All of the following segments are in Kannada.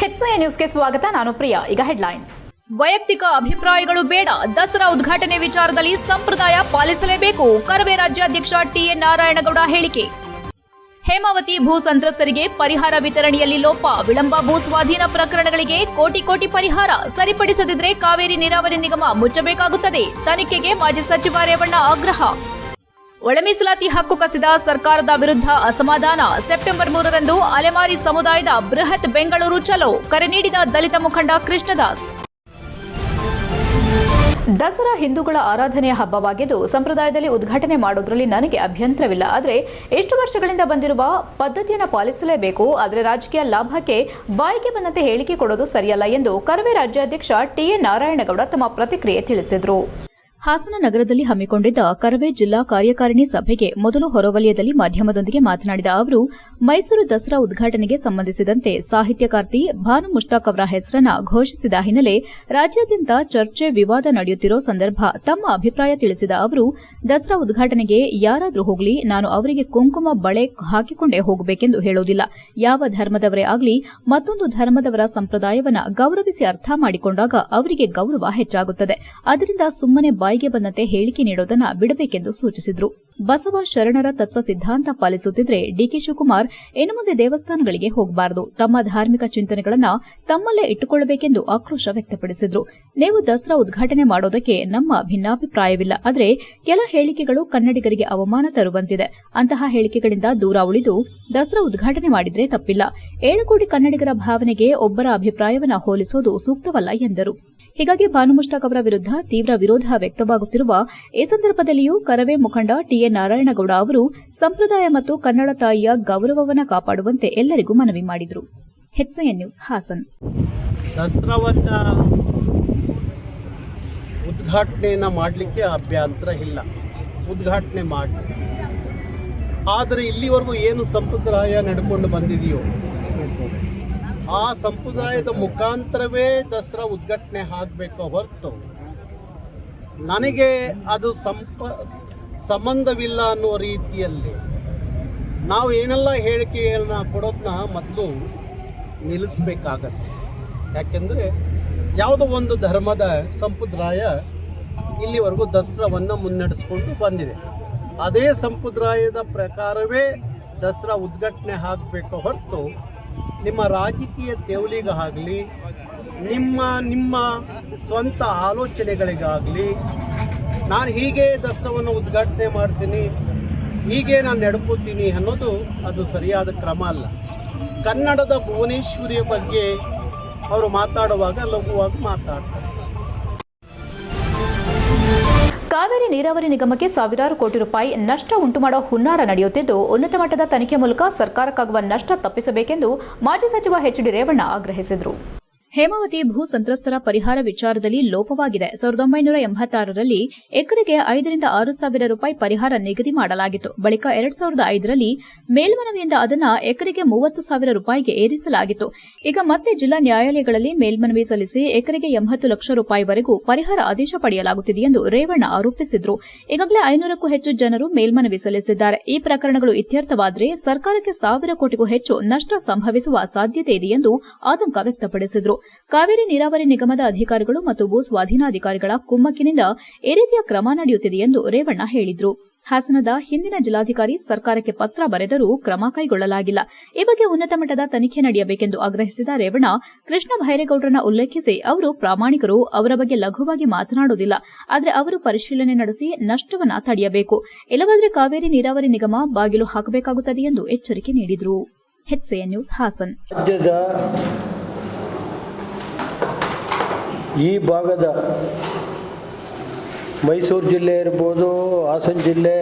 ಹೆಚ್ಐ ನ್ಯೂಸ್ಗೆ ಸ್ವಾಗತ, ನಾನು ಪ್ರಿಯಾ. ಈಗ ಹೆಡ್ಲೈನ್ಸ್. ವೈಯಕ್ತಿಕ ಅಭಿಪ್ರಾಯಗಳು ಬೇಡ. ದಸರಾ ಉದ್ಘಾಟನೆ ವಿಚಾರದಲ್ಲಿ ಸಂಪ್ರದಾಯ ಪಾಲಿಸಲೇಬೇಕು. ಕರವೇ ರಾಜ್ಯಾಧ್ಯಕ್ಷ ಟಿಎನ್ ನಾರಾಯಣಗೌಡ ಹೇಳಿಕೆ. ಹೇಮಾವತಿ ಭೂ ಸಂತ್ರಸ್ತರಿಗೆ ಪರಿಹಾರ ವಿತರಣೆಯಲ್ಲಿ ಲೋಪ. ವಿಳಂಬ ಭೂ ಸ್ವಾಧೀನ ಪ್ರಕರಣಗಳಿಗೆ ಕೋಟಿ ಕೋಟಿ ಪರಿಹಾರ. ಸರಿಪಡಿಸದಿದ್ರೆ ಕಾವೇರಿ ನೀರಾವರಿ ನಿಗಮ ಮುಚ್ಚಬೇಕಾಗುತ್ತದೆ. ತನಿಖೆಗೆ ಮಾಜಿ ಸಚಿವ ರೇವಣ್ಣ ಆಗ್ರಹ. ಒಳ ಮೀಸಲಾತಿ ಹಕ್ಕು ಕಸಿದ ಸರ್ಕಾರದ ವಿರುದ್ಧ ಅಸಮಾಧಾನ. ಸೆಪ್ಟೆಂಬರ್ ಮೂರರಂದು ಅಲೆಮಾರಿ ಸಮುದಾಯದ ಬೃಹತ್ ಬೆಂಗಳೂರು ಚಲೋ. ಕರೆ ನೀಡಿದ ದಲಿತ ಮುಖಂಡ ಕೃಷ್ಣದಾಸ್. ದಸರಾ ಹಿಂದೂಗಳ ಆರಾಧನೆಯ ಹಬ್ಬವಾಗಿದ್ದು, ಸಂಪ್ರದಾಯದಲ್ಲಿ ಉದ್ಘಾಟನೆ ಮಾಡೋದ್ರಲ್ಲಿ ನನಗೆ ಅಭ್ಯಂತರವಿಲ್ಲ. ಆದರೆ, ಎಷ್ಟು ವರ್ಷಗಳಿಂದ ಬಂದಿರುವ ಪದ್ಧತಿಯನ್ನು ಪಾಲಿಸಲೇಬೇಕು, ಆದರೆ ರಾಜಕೀಯ ಲಾಭಕ್ಕೆ ಬಾಯಿಗೆ ಬಂದಂತೆ ಹೇಳಿಕೆ ಕೊಡೋದು ಸರಿಯಲ್ಲ ಎಂದು ಕರವೇ ರಾಜ್ಯಾಧ್ಯಕ್ಷ ಟಿಎ ನಾರಾಯಣಗೌಡ ತಮ್ಮ ಪ್ರತಿಕ್ರಿಯೆ ತಿಳಿಸಿದರು. ಹಾಸನ ನಗರದಲ್ಲಿ ಹಮ್ಮಿಕೊಂಡಿದ್ದ ಕರವೇ ಜಿಲ್ಲಾ ಕಾರ್ಯಕಾರಿಣಿ ಸಭೆಗೆ ಮೊದಲು ಹೊರವಲಯದಲ್ಲಿ ಮಾಧ್ಯಮದೊಂದಿಗೆ ಮಾತನಾಡಿದ ಅವರು, ಮೈಸೂರು ದಸರಾ ಉದ್ಘಾಟನೆಗೆ ಸಂಬಂಧಿಸಿದಂತೆ ಸಾಹಿತ್ಯಕಾರ್ತಿ ಭಾನು ಮುಷ್ತಾಕ್ ಅವರ ಹೆಸರನ್ನ ಘೋಷಿಸಿದ ಹಿನ್ನೆಲೆ ರಾಜ್ಯಾದ್ಯಂತ ಚರ್ಚೆ ವಿವಾದ ನಡೆಯುತ್ತಿರೋ ಸಂದರ್ಭ ತಮ್ಮ ಅಭಿಪ್ರಾಯ ತಿಳಿಸಿದ ಅವರು, ದಸರಾ ಉದ್ಘಾಟನೆಗೆ ಯಾರಾದರೂ ಹೋಗಲಿ, ನಾನು ಅವರಿಗೆ ಕುಂಕುಮ ಬಳೆ ಹಾಕಿಕೊಂಡೇ ಹೋಗಬೇಕೆಂದು ಹೇಳೋದಿಲ್ಲ ಯಾವ ಧರ್ಮದವರೇ ಆಗಲಿ, ಮತ್ತೊಂದು ಧರ್ಮದವರ ಸಂಪ್ರದಾಯವನ್ನ ಗೌರವಿಸಿ ಅರ್ಥ ಮಾಡಿಕೊಂಡಾಗ ಅವರಿಗೆ ಗೌರವ ಹೆಚ್ಚಾಗುತ್ತದೆ. ಅದರಿಂದ ಸುಮ್ಮನೆ ಬಾಯಿಗೆ ಬಂದಂತೆ ಹೇಳಿಕೆ ನೀಡೋದನ್ನ ಬಿಡಬೇಕೆಂದು ಸೂಚಿಸಿದರು. ಬಸವ ಶರಣರ ತತ್ವ ಸಿದ್ಧಾಂತ ಪಾಲಿಸುತ್ತಿದ್ರೆ ಡಿಕೆ ಶಿವಕುಮಾರ್ ಇನ್ನು ಮುಂದೆ ದೇವಸ್ಥಾನಗಳಿಗೆ ಹೋಗಬಾರದು. ತಮ್ಮ ಧಾರ್ಮಿಕ ಚಿಂತನೆಗಳನ್ನ ತಮ್ಮಲ್ಲೇ ಇಟ್ಟುಕೊಳ್ಳಬೇಕೆಂದು ಆಕ್ರೋಶ ವ್ಯಕ್ತಪಡಿಸಿದ್ರು. ನೀವು ದಸರಾ ಉದ್ಘಾಟನೆ ಮಾಡೋದಕ್ಕೆ ನಮ್ಮ ಭಿನ್ನಾಭಿಪ್ರಾಯವಿಲ್ಲ. ಆದರೆ ಕೆಲ ಹೇಳಿಕೆಗಳು ಕನ್ನಡಿಗರಿಗೆ ಅವಮಾನ ತರುವಂತಿದೆ. ಅಂತಹ ಹೇಳಿಕೆಗಳಿಂದ ದೂರ ಉಳಿದು ದಸರಾ ಉದ್ಘಾಟನೆ ಮಾಡಿದ್ರೆ ತಪ್ಪಿಲ್ಲ. ಏಳು ಕೋಟಿ ಕನ್ನಡಿಗರ ಭಾವನೆಗೆ ಒಬ್ಬರ ಅಭಿಪ್ರಾಯವನ್ನ ಹೋಲಿಸೋದು ಸೂಕ್ತವಲ್ಲ ಎಂದರು. ಹೀಗಾಗಿ ಭಾನು ಮುಷ್ತಾಕ್ ಅವರ ವಿರುದ್ಧ ತೀವ್ರ ವಿರೋಧ ವ್ಯಕ್ತವಾಗುತ್ತಿರುವ ಈ ಸಂದರ್ಭದಲ್ಲಿಯೂ ಕರವೇ ಮುಖಂಡ ಟಿಎ ನಾರಾಯಣಗೌಡ ಅವರು ಸಂಪ್ರದಾಯ ಮತ್ತು ಕನ್ನಡ ತಾಯಿಯ ಗೌರವವನ್ನು ಕಾಪಾಡುವಂತೆ ಎಲ್ಲರಿಗೂ ಮನವಿ ಮಾಡಿದರು. ನ್ಯೂಸ್, ಹಾಸನ್. ಉದ್ಘಾಟನೆಯನ್ನು ಮಾಡಲಿಕ್ಕೆ ಅಭ್ಯಂತರ ಇಲ್ಲ. ಉದ್ಘಾಟನೆ ಮಾಡಿ. ಆದರೆ ಇಲ್ಲಿವರೆಗೂ ಏನು ಸಂಪ್ರದಾಯ ನಡ್ಕೊಂಡು ಬಂದಿದೆಯೋ ಆ ಸಂಪ್ರದಾಯದ ಮುಖಾಂತರವೇ ದಸರಾ ಉದ್ಘಾಟನೆ ಆಗಬೇಕು ಹೊರತು ನನಗೆ ಅದು ಸಂಪ, ಸಂಬಂಧವಿಲ್ಲ ಅನ್ನೋ ರೀತಿಯಲ್ಲಿ ನಾವು ಏನೆಲ್ಲ ಹೇಳಿಕೆಯನ್ನು ಕೊಡೋದನ್ನ ಮೊದಲು ನಿಲ್ಲಿಸಬೇಕಾಗತ್ತೆ. ಯಾಕೆಂದರೆ ಯಾವುದೋ ಒಂದು ಧರ್ಮದ ಸಂಪ್ರದಾಯ ಇಲ್ಲಿವರೆಗೂ ದಸರಾವನ್ನು ಮುನ್ನಡೆಸ್ಕೊಂಡು ಬಂದಿದೆ. ಅದೇ ಸಂಪ್ರದಾಯದ ಪ್ರಕಾರವೇ ದಸರಾ ಉದ್ಘಾಟನೆ ಆಗಬೇಕು ಹೊರತು ನಿಮ್ಮ ರಾಜಕೀಯ ತೆವಲಿಗಾಗಲಿ ನಿಮ್ಮ ನಿಮ್ಮ ಸ್ವಂತ ಆಲೋಚನೆಗಳಿಗಾಗಲಿ, ನಾನು ಹೀಗೆ ದಸರಾವನ್ನು ಉದ್ಘಾಟನೆ ಮಾಡ್ತೀನಿ, ಹೀಗೆ ನಾನು ನಡ್ಕೋತೀನಿ ಅನ್ನೋದು ಅದು ಸರಿಯಾದ ಕ್ರಮ ಅಲ್ಲ. ಕನ್ನಡದ ಭುವನೇಶ್ವರಿಯ ಬಗ್ಗೆ ಅವರು ಮಾತಾಡುವಾಗ ಲಘುವಾಗಿ ಮಾತಾಡ್ತಾರೆ. ಕಾವೇರಿ ನೀರಾವರಿ ನಿಗಮಕ್ಕೆ ಸಾವಿರಾರು ಕೋಟಿ ರೂಪಾಯಿ ನಷ್ಟ ಉಂಟುಮಾಡೋ ಹುನ್ನಾರ ನಡೆಯುತ್ತಿದ್ದು, ಉನ್ನತ ಮಟ್ಟದ ತನಿಖೆ ಮೂಲಕ ಸರ್ಕಾರಕ್ಕಾಗುವ ನಷ್ಟ ತಪ್ಪಿಸಬೇಕೆಂದು ಮಾಜಿ ಸಚಿವ ಎಚ್ ಡಿ ರೇವಣ್ಣ ಆಗ್ರಹಿಸಿದರು. ಹೇಮಾವತಿ ಭೂ ಸಂತ್ರಸ್ತರ ಪರಿಹಾರ ವಿಚಾರದಲ್ಲಿ ಲೋಪವಾಗಿದೆ. ಸಾವಿರದ ಒಂಬೈನೂರ ಎಂಬತ್ತಾರರಲ್ಲಿ ಎಕರೆಗೆ ಐದರಿಂದ ಆರು ಸಾವಿರ ರೂಪಾಯಿ ಪರಿಹಾರ ನಿಗದಿ ಮಾಡಲಾಗಿತ್ತು. ಬಳಿಕ ಎರಡ್ ಸಾವಿರದ ಐದರಲ್ಲಿ ಮೇಲ್ಮನವಿಯಿಂದ ಅದನ್ನ ಎಕರೆಗೆ ಮೂವತ್ತು ಸಾವಿರ ರೂಪಾಯಿಗೆ ಏರಿಸಲಾಗಿತ್ತು. ಈಗ ಮತ್ತೆ ಜಿಲ್ಲಾ ನ್ಯಾಯಾಲಯಗಳಲ್ಲಿ ಮೇಲ್ಮನವಿ ಸಲ್ಲಿಸಿ ಎಕರೆಗೆ ಎಂಬತ್ತು ಲಕ್ಷ ರೂಪಾಯಿವರೆಗೂ ಪರಿಹಾರ ಆದೇಶ ಪಡೆಯಲಾಗುತ್ತಿದೆ ಎಂದು ರೇವಣ್ಣ ಆರೋಪಿಸಿದ್ರು. ಈಗಾಗಲೇ ಐನೂರಕ್ಕೂ ಹೆಚ್ಚು ಜನರು ಮೇಲ್ಮನವಿ ಸಲ್ಲಿಸಿದ್ದಾರೆ. ಈ ಪ್ರಕರಣಗಳು ಇತ್ಯರ್ಥವಾದರೆ ಸರ್ಕಾರಕ್ಕೆ ಸಾವಿರ ಕೋಟಿಗೂ ಹೆಚ್ಚು ನಷ್ಟ ಸಂಭವಿಸುವ ಸಾಧ್ಯತೆ ಇದೆ ಎಂದು ಆತಂಕ ವ್ಯಕ್ತಪಡಿಸಿದರು. ಕಾವೇರಿ ನೀರಾವರಿ ನಿಗಮದ ಅಧಿಕಾರಿಗಳು ಮತ್ತು ಭೂ ಸ್ವಾಧೀನಾಧಿಕಾರಿಗಳ ಕುಮ್ಮಕ್ಕಿನಿಂದ ಈ ರೀತಿಯ ಕ್ರಮ ನಡೆಯುತ್ತಿದೆ ಎಂದು ರೇವಣ್ಣ ಹೇಳಿದರು. ಹಾಸನದ ಹಿಂದಿನ ಜಿಲ್ಲಾಧಿಕಾರಿ ಸರ್ಕಾರಕ್ಕೆ ಪತ್ರ ಬರೆದರೂ ಕ್ರಮ ಕೈಗೊಳ್ಳಲಾಗಿಲ್ಲ. ಈ ಬಗ್ಗೆ ಉನ್ನತ ಮಟ್ಟದ ತನಿಖೆ ನಡೆಯಬೇಕೆಂದು ಆಗ್ರಹಿಸಿದ ರೇವಣ್ಣ, ಕೃಷ್ಣ ಭೈರೇಗೌಡರನ್ನ ಉಲ್ಲೇಖಿಸಿ ಅವರು ಪ್ರಾಮಾಣಿಕರು, ಅವರ ಬಗ್ಗೆ ಲಘುವಾಗಿ ಮಾತನಾಡುವುದಿಲ್ಲ. ಆದರೆ ಅವರು ಪರಿಶೀಲನೆ ನಡೆಸಿ ನಷ್ಟವನ್ನು ತಡೆಯಬೇಕು. ಇಲ್ಲವಾದರೆ ಕಾವೇರಿ ನೀರಾವರಿ ನಿಗಮ ಬಾಗಿಲು ಹಾಕಬೇಕಾಗುತ್ತದೆ ಎಂದು ಎಚ್ಚರಿಕೆ ನೀಡಿದರು ಎಚ್ಸಿಎನ್ ನ್ಯೂಸ್ ಹಾಸನ್ ರಾಜ್ಯದ ಈ ಭಾಗದ ಮೈಸೂರು ಜಿಲ್ಲೆ ಇರ್ಬೋದು, ಹಾಸನ ಜಿಲ್ಲೆ,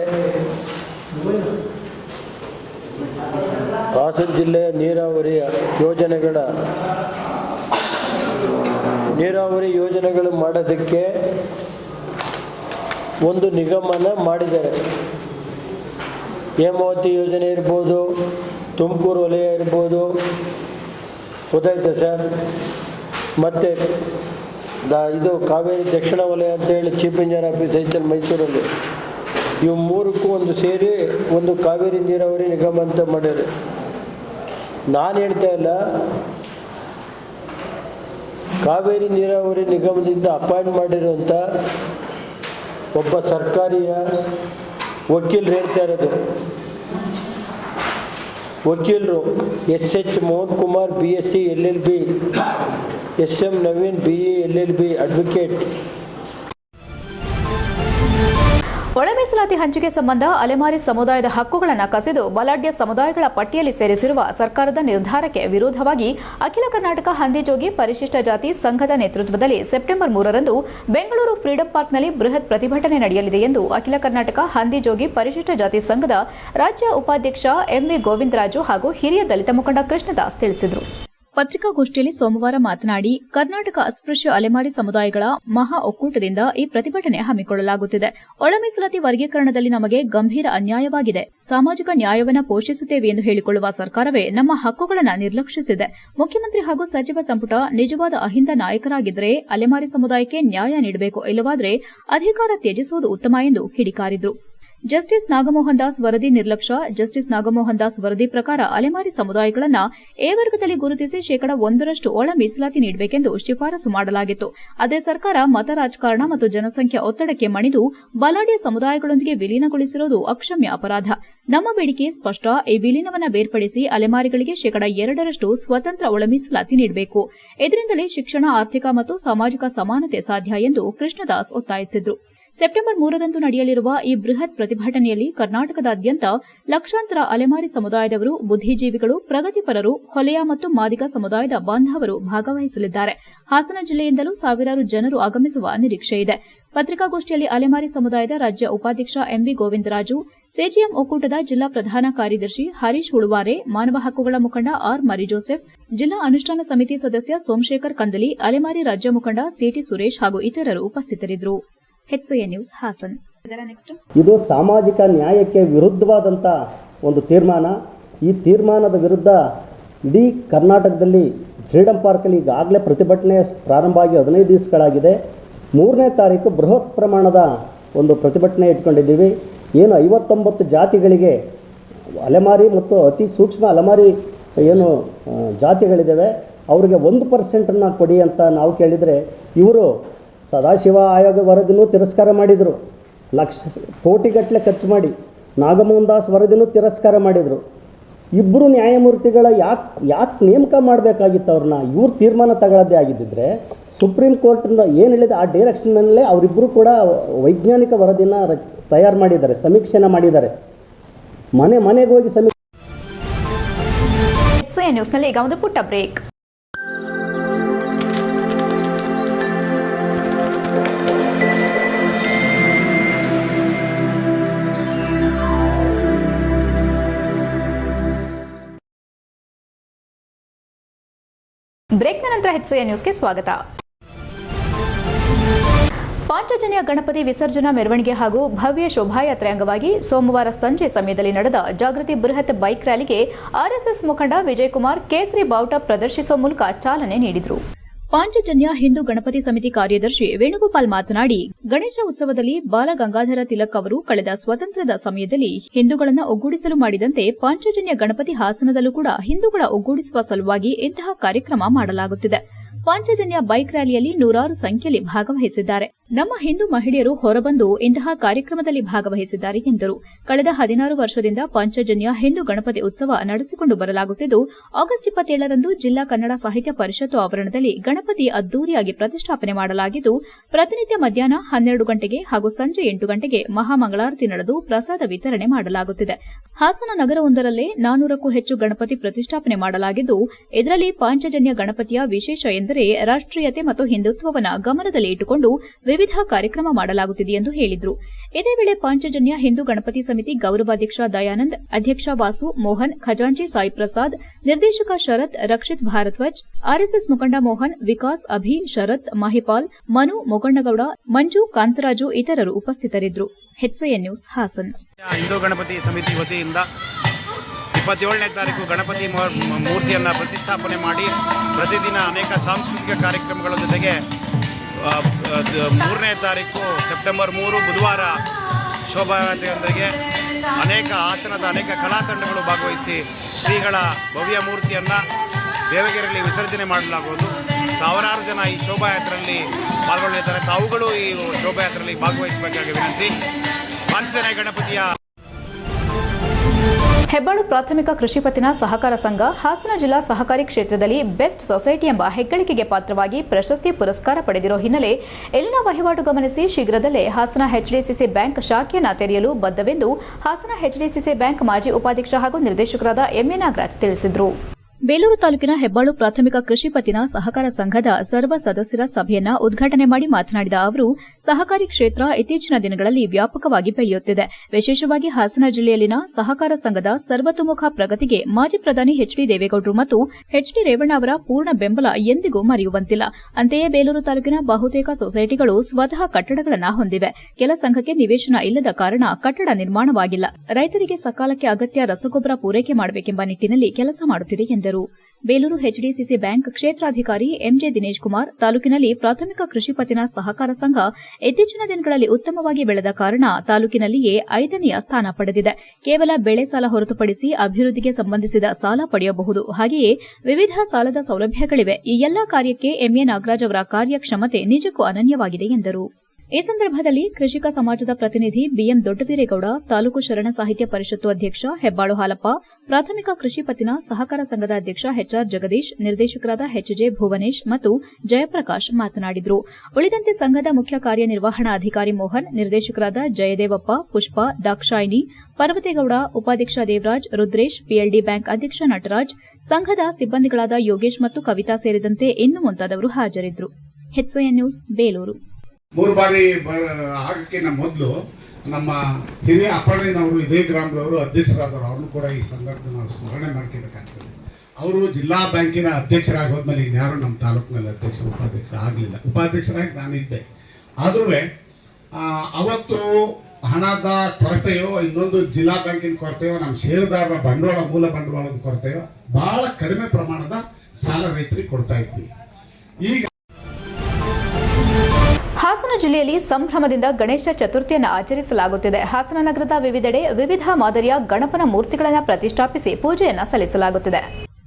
ಹಾಸನ ಜಿಲ್ಲೆಯ ನೀರಾವರಿಯ ಯೋಜನೆಗಳ, ನೀರಾವರಿ ಯೋಜನೆಗಳು ಮಾಡೋದಕ್ಕೆ ಒಂದು ನಿಗಮನ ಮಾಡಿದ್ದಾರೆ. ಹೇಮಾವತಿ ಯೋಜನೆ ಇರ್ಬೋದು, ತುಮಕೂರು ವಲಯ ಇರ್ಬೋದು ಗೊತ್ತಾಯ್ತಾ ಸರ್ ಮತ್ತು ದ ಇದು ಕಾವೇರಿ ದಕ್ಷಿಣ ವಲಯ ಅಂತೇಳಿ ಚೀಫ್ ಇಂಜಿನಿಯರ್ ಆಫೀಸ್ ಐತೆ ಮೈಸೂರಲ್ಲಿ. ಇವು ಮೂರಕ್ಕೂ ಒಂದು ಸೇರಿ ಒಂದು ಕಾವೇರಿ ನೀರಾವರಿ ನಿಗಮ ಅಂತ ಮಾಡ್ಯಾರೆ. ನಾನು ಹೇಳ್ತಾ ಇಲ್ಲ, ಕಾವೇರಿ ನೀರಾವರಿ ನಿಗಮದಿಂದ ಅಪಾಯಿಂಟ್ ಮಾಡಿರುವಂಥ ಒಬ್ಬ ಸರ್ಕಾರಿಯ ವಕೀಲರು ಹೇಳ್ತಾ ಇರೋದು. ವಕೀಲರು S H Mohan Kumar B S C L L B S M Naveen B L L B advocate ಹಂಚಿಕೆ ಸಂಬಂಧ ಅಲೆಮಾರಿ ಸಮುದಾಯದ ಹಕ್ಕುಗಳನ್ನು ಕಸಿದು ಬಲಾಢ್ಯ ಸಮುದಾಯಗಳ ಪಟ್ಟಿಯಲ್ಲಿ ಸೇರಿಸಿರುವ ಸರ್ಕಾರದ ನಿರ್ಧಾರಕ್ಕೆ ವಿರೋಧವಾಗಿ ಅಖಿಲ ಕರ್ನಾಟಕ ಹಂದಿಜೋಗಿ ಪರಿಶಿಷ್ಟ ಜಾತಿ ಸಂಘದ ನೇತೃತ್ವದಲ್ಲಿ ಸೆಪ್ಟೆಂಬರ್ ಮೂರರಂದು ಬೆಂಗಳೂರು ಫ್ರೀಡಂ ಪಾರ್ಕ್ನಲ್ಲಿ ಬೃಹತ್ ಪ್ರತಿಭಟನೆ ನಡೆಯಲಿದೆ ಎಂದು ಅಖಿಲ ಕರ್ನಾಟಕ ಹಂದಿಜೋಗಿ ಪರಿಶಿಷ್ಟ ಜಾತಿ ಸಂಘದ ರಾಜ್ಯ ಉಪಾಧ್ಯಕ್ಷ ಎಂವಿ ಗೋವಿಂದರಾಜು ಹಾಗೂ ಹಿರಿಯ ದಲಿತ ಮುಖಂಡ ಕೃಷ್ಣದಾಸ್ ತಿಳಿಸಿದರು. ಪತ್ರಿಕಾಗೋಷ್ಠಿಯಲ್ಲಿ ಸೋಮವಾರ ಮಾತನಾಡಿ, ಕರ್ನಾಟಕ ಅಸ್ಪೃಶ್ಯ ಅಲೆಮಾರಿ ಸಮುದಾಯಗಳ ಮಹಾ ಒಕ್ಕೂಟದಿಂದ ಈ ಪ್ರತಿಭಟನೆ ಹಮ್ಮಿಕೊಳ್ಳಲಾಗುತ್ತಿದೆ. ಒಳ ಮೀಸಲಾತಿ ವರ್ಗೀಕರಣದಲ್ಲಿ ನಮಗೆ ಗಂಭೀರ ಅನ್ಯಾಯವಾಗಿದೆ. ಸಾಮಾಜಿಕ ನ್ಯಾಯವನ್ನ ಪೋಷಿಸುತ್ತೇವೆ ಎಂದು ಹೇಳಿಕೊಳ್ಳುವ ಸರ್ಕಾರವೇ ನಮ್ಮ ಹಕ್ಕುಗಳನ್ನು ನಿರ್ಲಕ್ಷಿಸಿದೆ. ಮುಖ್ಯಮಂತ್ರಿ ಹಾಗೂ ಸಚಿವ ಸಂಪುಟ ನಿಜವಾದ ಅಹಿಂದ ನಾಯಕರಾಗಿದ್ದರೆ ಅಲೆಮಾರಿ ಸಮುದಾಯಕ್ಕೆ ನ್ಯಾಯ ನೀಡಬೇಕು, ಇಲ್ಲವಾದರೆ ಅಧಿಕಾರ ತ್ಯಜಿಸುವುದು ಉತ್ತಮ ಎಂದು ಕಿಡಿಕಾರಿದ್ರು. ಜಸ್ಟಿಸ್ ನಾಗಮೋಹನ್ ದಾಸ್ ವರದಿ ನಿರ್ಲಕ್ಷ್ಯ, ಜಸ್ಟಿಸ್ ನಾಗಮೋಹನ್ ದಾಸ್ ವರದಿ ಪ್ರಕಾರ ಅಲೆಮಾರಿ ಸಮುದಾಯಗಳನ್ನ ಎ ವರ್ಗದಲ್ಲಿ ಗುರುತಿಸಿ ಶೇಕಡ ಒಂದರಷ್ಟು ಒಳ ಮೀಸಲಾತಿ ನೀಡಬೇಕೆಂದು ಶಿಫಾರಸು ಮಾಡಲಾಗಿತ್ತು. ಅದೇ ಸರ್ಕಾರ ಮತ ರಾಜಕಾರಣ ಮತ್ತು ಜನಸಂಖ್ಯಾ ಒತ್ತಡಕ್ಕೆ ಮಣಿದು ಬಲಾಢ್ಯ ಸಮುದಾಯಗಳೊಂದಿಗೆ ವಿಲೀನಗೊಳಿಸಿರುವುದು ಅಕ್ಷಮ್ಯ ಅಪರಾಧ. ನಮ್ಮ ಬೇಡಿಕೆ ಸ್ಪಷ್ಟ, ಈ ವಿಲೀನವನ್ನ ಬೇರ್ಪಡಿಸಿ ಅಲೆಮಾರಿಗಳಿಗೆ ಶೇಕಡ ಎರಡರಷ್ಟು ಸ್ವತಂತ್ರ ಒಳ ಮೀಸಲಾತಿ ನೀಡಬೇಕು. ಇದರಿಂದಲೇ ಶಿಕ್ಷಣ, ಆರ್ಥಿಕ ಮತ್ತು ಸಾಮಾಜಿಕ ಸಮಾನತೆ ಸಾಧ್ಯ ಎಂದು ಕೃಷ್ಣದಾಸ್ ಒತ್ತಾಯಿಸಿದ್ರು. ಸೆಪ್ಟೆಂಬರ್ ಮೂರರಂದು ನಡೆಯಲಿರುವ ಈ ಬೃಹತ್ ಪ್ರತಿಭಟನೆಯಲ್ಲಿ ಕರ್ನಾಟಕದಾದ್ಯಂತ ಲಕ್ಷಾಂತರ ಅಲೆಮಾರಿ ಸಮುದಾಯದವರು ಬುದ್ದಿಜೀವಿಗಳು ಪ್ರಗತಿಪರರು, ಹೊಲೆಯ ಮತ್ತು ಮಾದಿಗ ಸಮುದಾಯದ ಬಾಂಧವರು ಭಾಗವಹಿಸಲಿದ್ದಾರೆ. ಹಾಸನ ಜಿಲ್ಲೆಯಿಂದಲೂ ಸಾವಿರಾರು ಜನರು ಆಗಮಿಸುವ ನಿರೀಕ್ಷೆ ಇದೆ. ಪತ್ರಿಕಾಗೋಷ್ಠಿಯಲ್ಲಿ ಅಲೆಮಾರಿ ಸಮುದಾಯದ ರಾಜ್ಯ ಉಪಾಧ್ಯಕ್ಷ ಎಂಬಿ ಗೋವಿಂದರಾಜು, ಸಿಜಿಎಂ ಒಕ್ಕೂಟದ ಜಿಲ್ಲಾ ಪ್ರಧಾನ ಕಾರ್ಯದರ್ಶಿ ಹರೀಶ್ ಹುಳುವಾರೆ, ಮಾನವ ಹಕ್ಕುಗಳ ಮುಖಂಡ ಆರ್ ಮರಿ ಜೋಸೆಫ್ ಜಿಲ್ಲಾ ಅನುಷ್ಠಾನ ಸಮಿತಿ ಸದಸ್ಯ ಸೋಮಶೇಖರ್ ಕಂದಲಿ, ಅಲೆಮಾರಿ ರಾಜ್ಯ ಮುಖಂಡ ಸಿಟಿ ಸುರೇಶ್ ಹಾಗೂ ಇತರರು ಉಪಸ್ಥಿತರಿದ್ದರು. ನ್ಯೂಸ್ ಹಾಸನ್. ಇದು ಸಾಮಾಜಿಕ ನ್ಯಾಯಕ್ಕೆ ವಿರುದ್ಧವಾದಂಥ ಒಂದು ತೀರ್ಮಾನ. ಈ ತೀರ್ಮಾನದ ವಿರುದ್ಧ ಇಡೀ ಕರ್ನಾಟಕದಲ್ಲಿ ಫ್ರೀಡಂ ಪಾರ್ಕಲ್ಲಿ ಈಗಾಗಲೇ ಪ್ರತಿಭಟನೆ ಪ್ರಾರಂಭ ಆಗಿ ಹದಿನೈದು ದಿವಸಗಳಾಗಿದೆ. ಮೂರನೇ ತಾರೀಕು ಬೃಹತ್ ಪ್ರಮಾಣದ ಒಂದು ಪ್ರತಿಭಟನೆ ಇಟ್ಕೊಂಡಿದ್ದೀವಿ. ಏನು ಐವತ್ತೊಂಬತ್ತು ಜಾತಿಗಳಿಗೆ ಅಲೆಮಾರಿ ಮತ್ತು ಅತಿ ಸೂಕ್ಷ್ಮ ಅಲೆಮಾರಿ ಏನು ಜಾತಿಗಳಿದ್ದಾವೆ. ಅವರಿಗೆ ಒಂದು ಪರ್ಸೆಂಟನ್ನು ಕೊಡಿ ಅಂತ ನಾವು ಕೇಳಿದರೆ ಇವರು ಸದಾಶಿವ ಆಯೋಗ ವರದಿನೂ ತಿರಸ್ಕಾರ ಮಾಡಿದರು. ಲಕ್ಷ ಕೋಟಿಗಟ್ಟಲೆ ಖರ್ಚು ಮಾಡಿ ನಾಗಮೋಹನ್ ದಾಸ್ ವರದಿನೂ ತಿರಸ್ಕಾರ ಮಾಡಿದರು. ಇಬ್ಬರು ನ್ಯಾಯಮೂರ್ತಿಗಳ ಯಾಕೆ ಯಾಕೆ ನೇಮಕ ಮಾಡಬೇಕಾಗಿತ್ತು ಅವ್ರನ್ನ? ಇವ್ರು ತೀರ್ಮಾನ ತಗೊಳ್ಳೋದೇ ಆಗಿದ್ದಿದ್ರೆ ಸುಪ್ರೀಂ ಕೋರ್ಟ್ನ ಏನು ಹೇಳಿದೆ ಆ ಡೈರೆಕ್ಷನ್ನಲ್ಲೇ ಅವರಿಬ್ಬರು ಕೂಡ ವೈಜ್ಞಾನಿಕ ವರದಿನ ತಯಾರು ಮಾಡಿದ್ದಾರೆ, ಸಮೀಕ್ಷೆನ ಮಾಡಿದ್ದಾರೆ. ಮನೆ, ಮನೆಗೆ ಹೋಗಿ ಸಮೀಕ್ಷೆ ನ್ಯೂಸ್ನಲ್ಲಿ ಈಗ ಒಂದು ಪುಟ್ಟ ಬ್ರೇಕ್. ಬ್ರೇಕ್ನ ನಂತರ ಹೆಚ್ಎ ನ್ಯೂಸ್ಗೆ ಸ್ವಾಗತ. ಪಾಂಚಜನ್ಯ ಗಣಪತಿ ವಿಸರ್ಜನಾ ಮೆರವಣಿಗೆ ಹಾಗೂ ಭವ್ಯ ಶೋಭಾಯಾತ್ರೆ ಅಂಗವಾಗಿ ಸೋಮವಾರ ಸಂಜೆ ಸಮಯದಲ್ಲಿ ನಡೆದ ಜಾಗೃತಿ ಬೃಹತ್ ಬೈಕ್ ರ್ಯಾಲಿಗೆ ಆರ್ಎಸ್ಎಸ್ ಮುಖಂಡ ವಿಜಯಕುಮಾರ್ ಕೇಸರಿ ಬಾವುಟ ಪ್ರದರ್ಶಿಸುವ ಮೂಲಕ ಚಾಲನೆ ನೀಡಿದರು. ಪಾಂಚಜನ್ಯ ಹಿಂದೂ ಗಣಪತಿ ಸಮಿತಿ ಕಾರ್ಯದರ್ಶಿ ವೇಣುಗೋಪಾಲ್ ಮಾತನಾಡಿ, ಗಣೇಶ ಉತ್ಸವದಲ್ಲಿ ಬಾಲಗಂಗಾಧರ ತಿಲಕ್ ಅವರು ಕಳೆದ ಸ್ವಾತಂತ್ರ್ಯದ ಸಮಯದಲ್ಲಿ ಹಿಂದೂಗಳನ್ನು ಒಗ್ಗೂಡಿಸಲು ಮಾಡಿದಂತೆ ಪಾಂಚಜನ್ಯ ಗಣಪತಿ ಹಾಸನದಲ್ಲೂ ಕೂಡ ಹಿಂದೂಗಳ ಒಗ್ಗೂಡಿಸುವ ಸಲುವಾಗಿ ಇಂತಹ ಕಾರ್ಯಕ್ರಮ ಮಾಡಲಾಗುತ್ತಿದೆ. ಪಾಂಚಜನ್ಯ ಬೈಕ್ ರ್ಯಾಲಿಯಲ್ಲಿ ನೂರಾರು ಸಂಖ್ಯೆಯಲ್ಲಿ ಭಾಗವಹಿಸಿದ್ದಾರೆ. ನಮ್ಮ ಹಿಂದೂ ಮಹಿಳೆಯರು ಹೊರಬಂದು ಇಂತಹ ಕಾರ್ಯಕ್ರಮದಲ್ಲಿ ಭಾಗವಹಿಸಿದ್ದಾರೆ ಎಂದರು. ಕಳೆದ ಹದಿನಾರು ವರ್ಷದಿಂದ ಪಂಚಜನ್ಯ ಹಿಂದೂ ಗಣಪತಿ ಉತ್ಸವ ನಡೆಸಿಕೊಂಡು ಬರಲಾಗುತ್ತಿದ್ದು, ಆಗಸ್ಟ್ ಇಪ್ಪತ್ತೇಳರಂದು ಜಿಲ್ಲಾ ಕನ್ನಡ ಸಾಹಿತ್ಯ ಪರಿಷತ್ತು ಆವರಣದಲ್ಲಿ ಗಣಪತಿ ಅದ್ದೂರಿಯಾಗಿ ಪ್ರತಿಷ್ಠಾಪನೆ ಮಾಡಲಾಗಿದ್ದು, ಪ್ರತಿನಿತ್ಯ ಮಧ್ಯಾಹ್ನ ಹನ್ನೆರಡು ಗಂಟೆಗೆ ಹಾಗೂ ಸಂಜೆ ಎಂಟು ಗಂಟೆಗೆ ಮಹಾಮಂಗಳಾರತಿ ನಡೆದು ಪ್ರಸಾದ ವಿತರಣೆ ಮಾಡಲಾಗುತ್ತಿದೆ. ಹಾಸನ ನಗರವೊಂದರಲ್ಲೇ ನಾನೂರಕ್ಕೂ ಹೆಚ್ಚು ಗಣಪತಿ ಪ್ರತಿಷ್ಠಾಪನೆ ಮಾಡಲಾಗಿದ್ದು, ಇದರಲ್ಲಿ ಪಾಂಚಜನ್ಯ ಗಣಪತಿಯ ವಿಶೇಷ ಎಂದರೆ ರಾಷ್ಟ್ರೀಯತೆ ಮತ್ತು ಹಿಂದುತ್ವವನ್ನು ಗಮನದಲ್ಲಿ ಇಟ್ಟುಕೊಂಡು ವಿವಿಧ ಕಾರ್ಯಕ್ರಮ ಮಾಡಲಾಗುತ್ತಿದೆ ಎಂದು ಹೇಳಿದ್ರು. ಇದೇ ವೇಳೆ ಪಾಂಚಜನ್ಯ ಹಿಂದೂ ಗಣಪತಿ ಸಮಿತಿ ಗೌರವಾಧ್ಯಕ್ಷ ದಯಾನಂದ್, ಅಧ್ಯಕ್ಷ ವಾಸು, ಮೋಹನ್, ಖಜಾಂಚಿ ಸಾಯಿ ಪ್ರಸಾದ್, ನಿರ್ದೇಶಕ ಶರತ್, ರಕ್ಷಿತ್ ಭಾರದ್ವಾಜ್, ಆರ್ಎಸ್ಎಸ್ ಮುಖಂಡ ಮೋಹನ್, ವಿಕಾಸ್, ಅಭಿ, ಶರತ್, ಮಹಿಪಾಲ್, ಮನು ಮೊಗಣ್ಣಗೌಡ, ಮಂಜು ಕಾಂತರಾಜು ಇತರರು ಉಪಸ್ಥಿತರಿದ್ದರು. ನ್ಯೂಸ್ ಹಾಸನ್. ಹಿಂದೂ ಗಣಪತಿ ಸಮಿತಿ ವತಿಯಿಂದ ಇಪ್ಪತ್ತೇಳನೇ ತಾರೀಕು ಗಣಪತಿ ಮೂರ್ತಿಯನ್ನು ಪ್ರತಿಷ್ಠಾಪನೆ ಮಾಡಿ ಪ್ರತಿದಿನ ಅನೇಕ ಸಾಂಸ್ಕೃತಿಕ ಕಾರ್ಯಕ್ರಮಗಳ ಜೊತೆಗೆ ಮೂರನೇ ತಾರೀಕು ಸೆಪ್ಟೆಂಬರ್ ಮೂರು, ಬುಧವಾರ ಶೋಭಾಯಾತ್ರೆಯೊಂದಿಗೆ ಅನೇಕ ಹಾಸನದ ಅನೇಕ ಕಲಾತಂಡಗಳು ಭಾಗವಹಿಸಿ ಶ್ರೀಗಳ ಭವ್ಯ ಮೂರ್ತಿಯನ್ನು ದೇವಗಿರಿಯಲ್ಲಿ ವಿಸರ್ಜನೆ ಮಾಡಲಾಗುವುದು. ಸಾವಿರಾರು ಜನ ಈ ಶೋಭಾಯಾತ್ರೆಯಲ್ಲಿ ಪಾಲ್ಗೊಳ್ಳಿದ್ದಾರೆ ತಾವುಗಳು ಈ ಶೋಭಾಯಾತ್ರೆಯಲ್ಲಿ ಭಾಗವಹಿಸಬೇಕಾಗಿ ವಿನಂತಿ. ಮಾನ್ಸೇನೆ ಗಣಪತಿಯ ಹೆಬ್ಬಾಳು ಪ್ರಾಥಮಿಕ ಕೃಷಿ ಪತ್ತಿನ ಸಹಕಾರ ಸಂಘ ಹಾಸನ ಜಿಲ್ಲಾ ಸಹಕಾರಿ ಕ್ಷೇತ್ರದಲ್ಲಿ ಬೆಸ್ಟ್ ಸೊಸೈಟಿ ಎಂಬ ಹೆಗ್ಗಳಿಕೆಗೆ ಪಾತ್ರವಾಗಿ ಪ್ರಶಸ್ತಿ ಪುರಸ್ಕಾರ ಪಡೆದಿರೋ ಹಿನ್ನೆಲೆ ಎಲ್ಲಿನ ವಹಿವಾಟು ಗಮನಿಸಿ ಶೀಘ್ರದಲ್ಲೇ ಹಾಸನ ಎಚ್ಡಿಸಿಸಿ ಬ್ಯಾಂಕ್ ಶಾಖೆಯನ್ನು ತೆರೆಯಲು ಬದ್ಧವೆಂದು ಹಾಸನ ಎಚ್ಡಿಸಿಸಿ ಬ್ಯಾಂಕ್ ಮಾಜಿ ಉಪಾಧ್ಯಕ್ಷ ಹಾಗೂ ನಿರ್ದೇಶಕರಾದ ಎಂಎ ನಾಗರಾಜ್ ತಿಳಿಸಿದರು. ಬೇಲೂರು ತಾಲೂಕಿನ ಹೆಬ್ಬಾಳು ಪ್ರಾಥಮಿಕ ಕೃಷಿ ಪತ್ತಿನ ಸಹಕಾರ ಸಂಘದ ಸರ್ವ ಸದಸ್ಯರ ಸಭೆಯನ್ನ ಉದ್ಘಾಟನೆ ಮಾಡಿ ಮಾತನಾಡಿದ ಅವರು, ಸಹಕಾರಿ ಕ್ಷೇತ್ರ ಇತ್ತೀಚಿನ ದಿನಗಳಲ್ಲಿ ವ್ಯಾಪಕವಾಗಿ ಬೆಳೆಯುತ್ತಿದೆ. ವಿಶೇಷವಾಗಿ ಹಾಸನ ಜಿಲ್ಲೆಯಲ್ಲಿನ ಸಹಕಾರ ಸಂಘದ ಸರ್ವತೋಮುಖ ಪ್ರಗತಿಗೆ ಮಾಜಿ ಪ್ರಧಾನಿ ಎಚ್ಡಿ ದೇವೇಗೌಡರು ಮತ್ತು ಎಚ್ಡಿ ರೇವಣ್ಣ ಅವರ ಪೂರ್ಣ ಬೆಂಬಲ ಎಂದಿಗೂ ಮರೆಯುವಂತಿಲ್ಲ. ಅಂತೆಯೇ ಬೇಲೂರು ತಾಲೂಕಿನ ಬಹುತೇಕ ಸೊಸೈಟಿಗಳು ಸ್ವತಃ ಕಟ್ಟಡಗಳನ್ನು ಹೊಂದಿವೆ. ಕೆಲ ಸಂಘಕ್ಕೆ ನಿವೇಶನ ಇಲ್ಲದ ಕಾರಣ ಕಟ್ಟಡ ನಿರ್ಮಾಣವಾಗಿಲ್ಲ. ರೈತರಿಗೆ ಸಕಾಲಕ್ಕೆ ಅಗತ್ಯ ರಸಗೊಬ್ಬರ ಪೂರೈಕೆ ಮಾಡಬೇಕೆಂಬ ನಿಟ್ಟಿನಲ್ಲಿ ಕೆಲಸ ಮಾಡುತ್ತಿದೆ ಎಂದರು. ಬೇಲೂರು ಎಚ್ಡಿಸಿಸಿ ಬ್ಯಾಂಕ್ ಕ್ಷೇತ್ರಾಧಿಕಾರಿ ಎಂಜೆ ದಿನೇಶ್ ಕುಮಾರ್ ತಾಲೂಕಿನಲ್ಲಿ ಪ್ರಾಥಮಿಕ ಕೃಷಿ ಪತ್ತಿನ ಸಹಕಾರ ಸಂಘ ಇತ್ತೀಚಿನ ದಿನಗಳಲ್ಲಿ ಉತ್ತಮವಾಗಿ ಬೆಳೆದ ಕಾರಣ ತಾಲೂಕಿನಲ್ಲಿಯೇ ಐದನೆಯ ಸ್ಥಾನ ಪಡೆದಿದೆ. ಕೇವಲ ಬೆಳೆ ಸಾಲ ಹೊರತುಪಡಿಸಿ ಅಭಿವೃದ್ಧಿಗೆ ಸಂಬಂಧಿಸಿದ ಸಾಲ ಪಡೆಯಬಹುದು. ಹಾಗೆಯೇ ವಿವಿಧ ಸಾಲದ ಸೌಲಭ್ಯಗಳಿವೆ. ಈ ಎಲ್ಲಾ ಕಾರ್ಯಕ್ಕೆ ಎಂಎ ನಾಗರಾಜ್ ಅವರ ಕಾರ್ಯಕ್ಷಮತೆ ನಿಜಕ್ಕೂ ಅನನ್ಯವಾಗಿದೆ ಎಂದರು. ಈ ಸಂದರ್ಭದಲ್ಲಿ ಕೃಷಿಕ ಸಮಾಜದ ಪ್ರತಿನಿಧಿ ಬಿಎಂ ದೊಡ್ಡವೀರೇಗೌಡ ತಾಲೂಕು ಶರಣ ಸಾಹಿತ್ಯ ಪರಿಷತ್ತು ಅಧ್ಯಕ್ಷ ಹೆಬ್ಬಾಳು ಹಾಲಪ್ಪ, ಪ್ರಾಥಮಿಕ ಕೃಷಿ ಪತ್ತಿನ ಸಹಕಾರ ಸಂಘದ ಅಧ್ಯಕ್ಷ ಎಚ್ಆರ್ ಜಗದೀಶ್, ನಿರ್ದೇಶಕರಾದ ಎಚ್ಜೆ ಭುವನೇಶ್ ಮತ್ತು ಜಯಪ್ರಕಾಶ್ ಮಾತನಾಡಿದರು. ಉಳಿದಂತೆ ಸಂಘದ ಮುಖ್ಯ ಕಾರ್ಯನಿರ್ವಹಣಾಧಿಕಾರಿ ಮೋಹನ್, ನಿರ್ದೇಶಕರಾದ ಜಯದೇವಪ್ಪ, ಪುಷ್ಪ ದಾಕ್ಷಾಯಿನಿ ಪರ್ವತೇಗೌಡ, ಉಪಾಧ್ಯಕ್ಷ ದೇವರಾಜ್, ರುದ್ರೇಶ್, ಪಿಎಲ್ಡಿ ಬ್ಯಾಂಕ್ ಅಧ್ಯಕ್ಷ ನಟರಾಜ್, ಸಂಘದ ಸಿಬ್ಬಂದಿಗಳಾದ ಯೋಗೇಶ್ ಮತ್ತು ಕವಿತಾ ಸೇರಿದಂತೆ ಇನ್ನು ಮುಂತಾದವರು ಹಾಜರಿದ್ದರು. ನ್ಯೂಸ್, ಬೇಲೂರು. ಮೂರು ಬಾರಿ ಆಗಕ್ಕಿಂತ ಮೊದಲು ನಮ್ಮ ಹಿರಿಯ ಅಪ್ಪಣ್ಣನವರು ಇದೇ ಗ್ರಾಮದವರು ಅಧ್ಯಕ್ಷರಾದವರು ಅವ್ರನ್ನು ಕೂಡ ಈ ಸಂದರ್ಭ ನಾವು ಸ್ಮರಣೆ ಮಾಡ್ಕೋಬೇಕಾಗ್ತದೆ ಅವರು ಜಿಲ್ಲಾ ಬ್ಯಾಂಕಿನ ಅಧ್ಯಕ್ಷರಾಗೋದ್ಮೇಲೆ ಇನ್ಯಾರು ನಮ್ಮ ತಾಲೂಕಿನಲ್ಲಿ ಅಧ್ಯಕ್ಷ, ಉಪಾಧ್ಯಕ್ಷ ಆಗಲಿಲ್ಲ. ಉಪಾಧ್ಯಕ್ಷರಾಗಿ ನಾನಿದ್ದೆ. ಆದ್ರೂ ಅವತ್ತು ಹಣದ ಕೊರತೆಯೋ, ಇನ್ನೊಂದು ಜಿಲ್ಲಾ ಬ್ಯಾಂಕಿನ ಕೊರತೆಯೋ, ನಮ್ಮ ಷೇರುದಾರರ ಬಂಡವಾಳ, ಮೂಲ ಬಂಡವಾಳದ ಕೊರತೆಯೋ, ಬಹಳ ಕಡಿಮೆ ಪ್ರಮಾಣದ ಸಾಲ ರೈತರಿಗೆ ಕೊಡ್ತಾ ಇದ್ವಿ. ಈಗ ಹಾಸನ ಜಿಲ್ಲೆಯಲ್ಲಿ ಸಂಭ್ರಮದಿಂದ ಗಣೇಶ ಚತುರ್ಥಿಯನ್ನು ಆಚರಿಸಲಾಗುತ್ತಿದೆ. ಹಾಸನ ನಗರದ ವಿವಿಧೆಡೆ ವಿವಿಧ ಮಾದರಿಯ ಗಣಪನ ಮೂರ್ತಿಗಳನ್ನು ಪ್ರತಿಷ್ಠಾಪಿಸಿ ಪೂಜೆಯನ್ನು ಸಲ್ಲಿಸಲಾಗುತ್ತಿದೆ.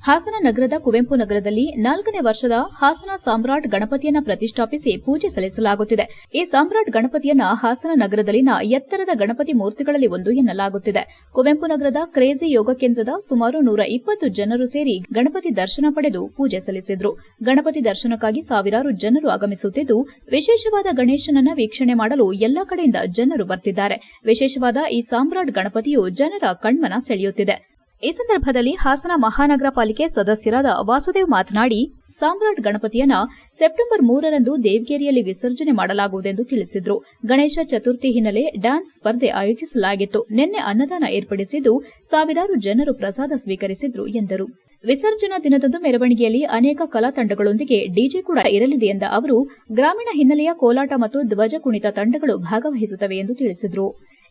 ಹಾಸನ ನಗರದ ಕುವೆಂಪು ನಗರದಲ್ಲಿ ನಾಲ್ಕನೇ ವರ್ಷದ ಹಾಸನ ಸಾಮ್ರಾಟ್ ಗಣಪತಿಯನ್ನ ಪ್ರತಿಷ್ಠಾಪಿಸಿ ಪೂಜೆ ಸಲ್ಲಿಸಲಾಗುತ್ತಿದೆ. ಈ ಸಾಮ್ರಾಟ್ ಗಣಪತಿಯನ್ನ ಹಾಸನ ನಗರದಲ್ಲಿನ ಎತ್ತರದ ಗಣಪತಿ ಮೂರ್ತಿಗಳಲ್ಲಿ ಒಂದು ಎನ್ನಲಾಗುತ್ತಿದೆ. ಕುವೆಂಪು ನಗರದ ಕ್ರೇಜಿ ಯೋಗ ಕೇಂದ್ರದ ಸುಮಾರು ನೂರ ಇಪ್ಪತ್ತು ಜನರು ಸೇರಿ ಗಣಪತಿ ದರ್ಶನ ಪಡೆದು ಪೂಜೆ ಸಲ್ಲಿಸಿದ್ರು. ಗಣಪತಿ ದರ್ಶನಕ್ಕಾಗಿ ಸಾವಿರಾರು ಜನರು ಆಗಮಿಸುತ್ತಿದ್ದು, ವಿಶೇಷವಾದ ಗಣೇಶನನ್ನ ವೀಕ್ಷಣೆ ಮಾಡಲು ಎಲ್ಲಾ ಕಡೆಯಿಂದ ಜನರು ಬರ್ತಿದ್ದಾರೆ. ವಿಶೇಷವಾದ ಈ ಸಾಮ್ರಾಟ್ ಗಣಪತಿಯು ಜನರ ಕಣ್ಮನ ಸೆಳೆಯುತ್ತಿದೆ. ಈ ಸಂದರ್ಭದಲ್ಲಿ ಹಾಸನ ಮಹಾನಗರ ಪಾಲಿಕೆ ಸದಸ್ಯರಾದ ವಾಸುದೇವ್ ಮಾತನಾಡಿ, ಸಾಮ್ರಾಟ್ ಗಣಪತಿಯನ್ನ ಸೆಪ್ಟೆಂಬರ್ ಮೂರರಂದು ದೇವಗೇರಿಯಲ್ಲಿ ವಿಸರ್ಜನೆ ಮಾಡಲಾಗುವುದೆಂದು ತಿಳಿಸಿದ್ರು. ಗಣೇಶ ಚತುರ್ಥಿ ಹಿನ್ನೆಲೆ ಡ್ಯಾನ್ಸ್ ಸ್ಪರ್ಧೆ ಆಯೋಜಿಸಲಾಗಿತ್ತು. ನಿನ್ನೆ ಅನ್ನದಾನ ಏರ್ಪಡಿಸಿದ್ದು ಸಾವಿರಾರು ಜನರು ಪ್ರಸಾದ ಸ್ವೀಕರಿಸಿದ್ರು ಎಂದರು. ವಿಸರ್ಜನಾ ದಿನದಂದು ಮೆರವಣಿಗೆಯಲ್ಲಿ ಅನೇಕ ಕಲಾ ತಂಡಗಳೊಂದಿಗೆ ಡಿಜೆ ಕೂಡ ಇರಲಿದೆ ಎಂದ ಅವರು, ಗ್ರಾಮೀಣ ಹಿನ್ನೆಲೆಯ ಕೋಲಾಟ ಮತ್ತು ಧ್ವಜ ಕುಣಿತ ತಂಡಗಳು ಭಾಗವಹಿಸುತ್ತವೆ ಎಂದು ತಿಳಿಸಿದರು.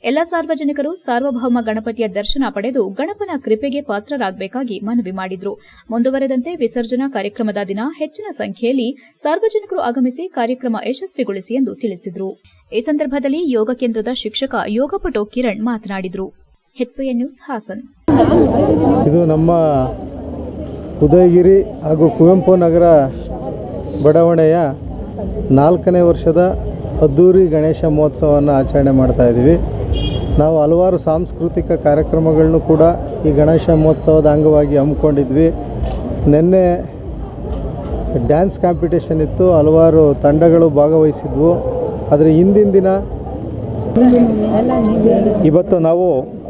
ಎಲ್ಲ ಸಾರ್ವಜನಿಕರು ಸಾರ್ವಭೌಮ ಗಣಪತಿಯ ದರ್ಶನ ಪಡೆದು ಗಣಪನ ಕೃಪೆಗೆ ಪಾತ್ರರಾಗಬೇಕಾಗಿ ಮನವಿ ಮಾಡಿದ್ರು. ಮುಂದುವರೆದಂತೆ ವಿಸರ್ಜನಾ ಕಾರ್ಯಕ್ರಮದ ದಿನ ಹೆಚ್ಚಿನ ಸಂಖ್ಯೆಯಲ್ಲಿ ಸಾರ್ವಜನಿಕರು ಆಗಮಿಸಿ ಕಾರ್ಯಕ್ರಮ ಯಶಸ್ವಿಗೊಳಿಸಿ ಎಂದು ತಿಳಿಸಿದರು. ಈ ಸಂದರ್ಭದಲ್ಲಿ ಯೋಗ ಕೇಂದ್ರದ ಶಿಕ್ಷಕ ಯೋಗಪಟು ಕಿರಣ್ ಮಾತನಾಡಿದರು. ನ್ಯೂಸ್ ಹಾಸನ್. ಇದು ನಮ್ಮ ಉದಯಗಿರಿ ಹಾಗೂ ಕುವೆಂಪು ನಗರ ಬಡಾವಣೆಯ ನಾಲ್ಕನೇ ವರ್ಷದ ಅದ್ದೂರಿ ಗಣೇಶ ಮಹೋತ್ಸವವನ್ನು ಆಚರಣೆ ಮಾಡ್ತಾ ಇದ್ದೀವಿ. ನಾವು ಹಲವಾರು ಸಾಂಸ್ಕೃತಿಕ ಕಾರ್ಯಕ್ರಮಗಳನ್ನು ಕೂಡ ಈ ಗಣೇಶ ಮಹೋತ್ಸವದ ಅಂಗವಾಗಿ ಹಮ್ಮಿಕೊಂಡಿದ್ವಿ. ನಿನ್ನೆ ಡ್ಯಾನ್ಸ್ ಕಾಂಪಿಟೇಷನ್ ಇತ್ತು, ಹಲವಾರು ತಂಡಗಳು ಭಾಗವಹಿಸಿದ್ವು. ಆದರೆ ಹಿಂದಿನ ದಿನ ಇವತ್ತು ನಾವು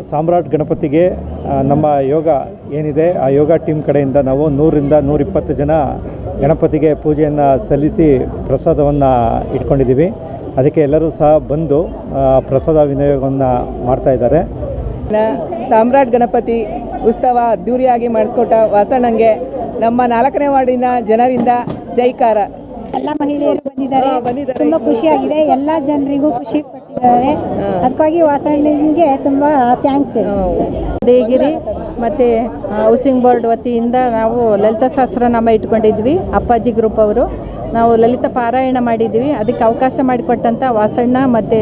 ಸಾಮ್ರಾಟ್ ಗಣಪತಿಗೆ ನಮ್ಮ ಯೋಗ ಏನಿದೆ, ಆ ಯೋಗ ಟೀಮ್ ಕಡೆಯಿಂದ ನಾವು ನೂರಿಂದ ನೂರಿಪ್ಪತ್ತು ಜನ ಗಣಪತಿಗೆ ಪೂಜೆಯನ್ನು ಸಲ್ಲಿಸಿ ಪ್ರಸಾದವನ್ನು ಇಟ್ಕೊಂಡಿದ್ದೀವಿ. ಅದಕ್ಕೆ ಎಲ್ಲರೂ ಸಹ ಬಂದು ಪ್ರಸಾದ ವಿನಿಯೋಗವನ್ನು ಮಾಡ್ತಾ ಇದ್ದಾರೆ. ಸಾಮ್ರಾಟ್ ಗಣಪತಿ ಉತ್ಸವ ಅದ್ದೂರಿಯಾಗಿ ಮಾಡಿಸ್ಕೊಟ್ಟ ವಾಸಣ್ಣಂಗೆ ನಮ್ಮ ನಾಲ್ಕನೇ ವಾರ್ಡಿನ ಜನರಿಂದ ಜೈಕಾರ. ಎಲ್ಲ ಮಹಿಳೆಯರು ಬಂದಿದ್ದಾರೆ. ಬಂದಿದ್ದಾರೆ. ತುಂಬಾ ಖುಷಿಯಾಗಿದೆ. ಎಲ್ಲ ಜನರಿಗೂ ಖುಷಿ ಪಟ್ಟಿದ್ದಾರೆ. ಅದಕ್ಕಾಗಿ ವಾಸಣ್ಣನಿಗೆ ತುಂಬಾ ಥ್ಯಾಂಕ್ಸ್ ಉದಯಗಿರಿ ಮತ್ತು ಹೌಸಿಂಗ್ ಬೋರ್ಡ್ ವತಿಯಿಂದ ನಾವು ಲಲಿತ ನಮ್ಮ ಇಟ್ಕೊಂಡಿದ್ವಿ. ಅಪ್ಪಾಜಿ ಗ್ರೂಪ್ ಅವರು. ನಾವು ಲಲಿತ ಪಾರಾಯಣ ಮಾಡಿದ್ದೀವಿ. ಅದಕ್ಕೆ ಅವಕಾಶ ಮಾಡಿಕೊಟ್ಟಂಥ ವಾಸಣ್ಣ ಮತ್ತು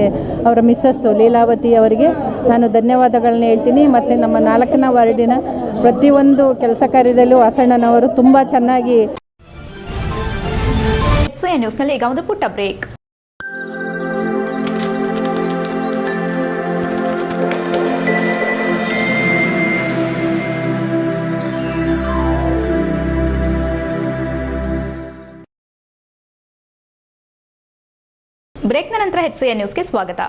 ಅವರ ಮಿಸ್ಸಸ್ಸು ಲೀಲಾವತಿ ಅವರಿಗೆ ನಾನು ಧನ್ಯವಾದಗಳನ್ನ ಹೇಳ್ತೀನಿ. ಮತ್ತು ನಮ್ಮ ನಾಲ್ಕನೇ ವಾರ್ಡಿನ ಪ್ರತಿಯೊಂದು ಕೆಲಸ ಕಾರ್ಯದಲ್ಲೂ ವಾಸಣ್ಣನವರು ತುಂಬ ಚೆನ್ನಾಗಿ ನ್ಯೂಸ್ನಲ್ಲಿ ಈಗ ಒಂದು ಪುಟ್ಟ ಬ್ರೇಕ್. ಬ್ರೇಕ್ನ ನಂತರ ಎಚ್ಸಿಎ ನ್ಯೂಸ್ಗೆ ಸ್ವಾಗತ.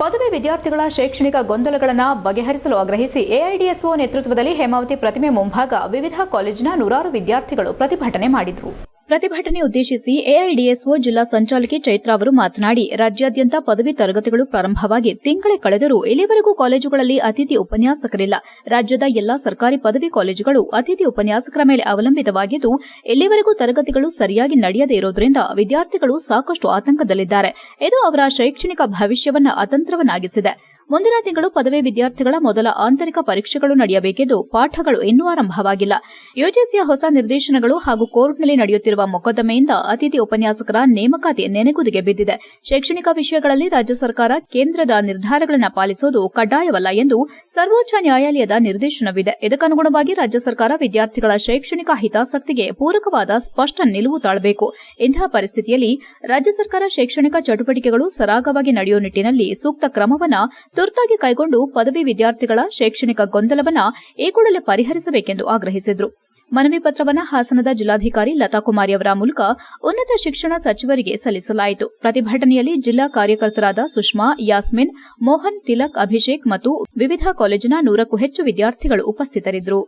ಪದವಿ ವಿದ್ಯಾರ್ಥಿಗಳ ಶೈಕ್ಷಣಿಕ ಗೊಂದಲಗಳನ್ನು ಬಗೆಹರಿಸಲು ಆಗ್ರಹಿಸಿ ಎಐಡಿಎಸ್ಒ ನೇತೃತ್ವದಲ್ಲಿ ಹೇಮಾವತಿ ಪ್ರತಿಮೆ ಮುಂಭಾಗ ವಿವಿಧ ಕಾಲೇಜಿನ ನೂರಾರು ವಿದ್ಯಾರ್ಥಿಗಳು ಪ್ರತಿಭಟನೆ ಮಾಡಿದರು. ಪ್ರತಿಭಟನೆ ಉದ್ದೇಶಿಸಿ ಎಐಡಿಎಸ್ಒ ಜಿಲ್ಲಾ ಸಂಚಾಲಕಿ ಚೈತ್ರ ಅವರು ಮಾತನಾಡಿ, ರಾಜ್ಯಾದ್ಯಂತ ಪದವಿ ತರಗತಿಗಳು ಪ್ರಾರಂಭವಾಗಿ ತಿಂಗಳೇ ಕಳೆದರೂ ಇಲ್ಲಿವರೆಗೂ ಕಾಲೇಜುಗಳಲ್ಲಿ ಅತಿಥಿ ಉಪನ್ಯಾಸಕರಿಲ್ಲ. ರಾಜ್ಯದ ಎಲ್ಲಾ ಸರ್ಕಾರಿ ಪದವಿ ಕಾಲೇಜುಗಳು ಅತಿಥಿ ಉಪನ್ಯಾಸಕರ ಮೇಲೆ ಅವಲಂಬಿತವಾಗಿದ್ದು, ಇಲ್ಲಿವರೆಗೂ ತರಗತಿಗಳು ಸರಿಯಾಗಿ ನಡೆಯದೇ ಇರೋದ್ರಿಂದ ವಿದ್ಯಾರ್ಥಿಗಳು ಸಾಕಷ್ಟು ಆತಂಕದಲ್ಲಿದ್ದಾರೆ. ಇದು ಅವರ ಶೈಕ್ಷಣಿಕ ಭವಿಷ್ಯವನ್ನ ಅತಂತ್ರವನ್ನಾಗಿಸಿದೆ. ಮುಂದಿನ ತಿಂಗಳು ಪದವಿ ವಿದ್ಯಾರ್ಥಿಗಳ ಮೊದಲ ಆಂತರಿಕ ಪರೀಕ್ಷೆಗಳು ನಡೆಯಬೇಕೆಂದು ಪಾಠಗಳು ಇನ್ನೂ ಆರಂಭವಾಗಿಲ್ಲ. ಯುಜಿಸಿಯ ಹೊಸ ನಿರ್ದೇಶನಗಳು ಹಾಗೂ ಕೋರ್ಟ್ನಲ್ಲಿ ನಡೆಯುತ್ತಿರುವ ಮೊಕದ್ದಮೆಯಿಂದ ಅತಿಥಿ ಉಪನ್ಯಾಸಕರ ನೇಮಕಾತಿ ನೆನೆಗುದಿಗೆ ಬಿದ್ದಿದೆ. ಶೈಕ್ಷಣಿಕ ವಿಷಯಗಳಲ್ಲಿ ರಾಜ್ಯ ಸರ್ಕಾರ ಕೇಂದ್ರದ ನಿರ್ಧಾರಗಳನ್ನು ಪಾಲಿಸುವುದು ಕಡ್ಡಾಯವಲ್ಲ ಎಂದು ಸರ್ವೋಚ್ಚ ನ್ಯಾಯಾಲಯದ ನಿರ್ದೇಶನವಿದೆ. ಇದಕ್ಕನುಗುಣವಾಗಿ ರಾಜ್ಯ ಸರ್ಕಾರ ವಿದ್ಯಾರ್ಥಿಗಳ ಶೈಕ್ಷಣಿಕ ಹಿತಾಸಕ್ತಿಗೆ ಪೂರಕವಾದ ಸ್ಪಷ್ಟ ನಿಲುವು ತಾಳಬೇಕು. ಇಂತಹ ಪರಿಸ್ಥಿತಿಯಲ್ಲಿ ರಾಜ್ಯ ಸರ್ಕಾರ ಶೈಕ್ಷಣಿಕ ಚಟುವಟಿಕೆಗಳು ಸರಾಗವಾಗಿ ನಡೆಯುವ ನಿಟ್ಟಿನಲ್ಲಿ ಸೂಕ್ತ ಕ್ರಮವನ್ನ ತುರ್ತಾಗಿ ಕೈಗೊಂಡು ಪದವಿ ವಿದ್ಯಾರ್ಥಿಗಳ ಶೈಕ್ಷಣಿಕ ಗೊಂದಲವನ್ನ ಈ ಕೂಡಲೇ ಪರಿಹರಿಸಬೇಕೆಂದು ಆಗ್ರಹಿಸಿದರು. ಮನವಿ ಪತ್ರವನ್ನು ಹಾಸನದ ಜಿಲ್ಲಾಧಿಕಾರಿ ಲತಾ ಕುಮಾರಿ ಅವರ ಮೂಲಕ ಉನ್ನತ ಶಿಕ್ಷಣ ಸಚಿವರಿಗೆ ಸಲ್ಲಿಸಲಾಯಿತು. ಪ್ರತಿಭಟನೆಯಲ್ಲಿ ಜಿಲ್ಲಾ ಕಾರ್ಯಕರ್ತರಾದ ಸುಷ್ಮಾ, ಯಾಸ್ಮಿನ್, ಮೋಹನ್, ತಿಲಕ್, ಅಭಿಷೇಕ್ ಮತ್ತು ವಿವಿಧ ಕಾಲೇಜಿನ ನೂರಕ್ಕೂ ಹೆಚ್ಚು ವಿದ್ಯಾರ್ಥಿಗಳು ಉಪಸ್ಥಿತರಿದ್ದರು.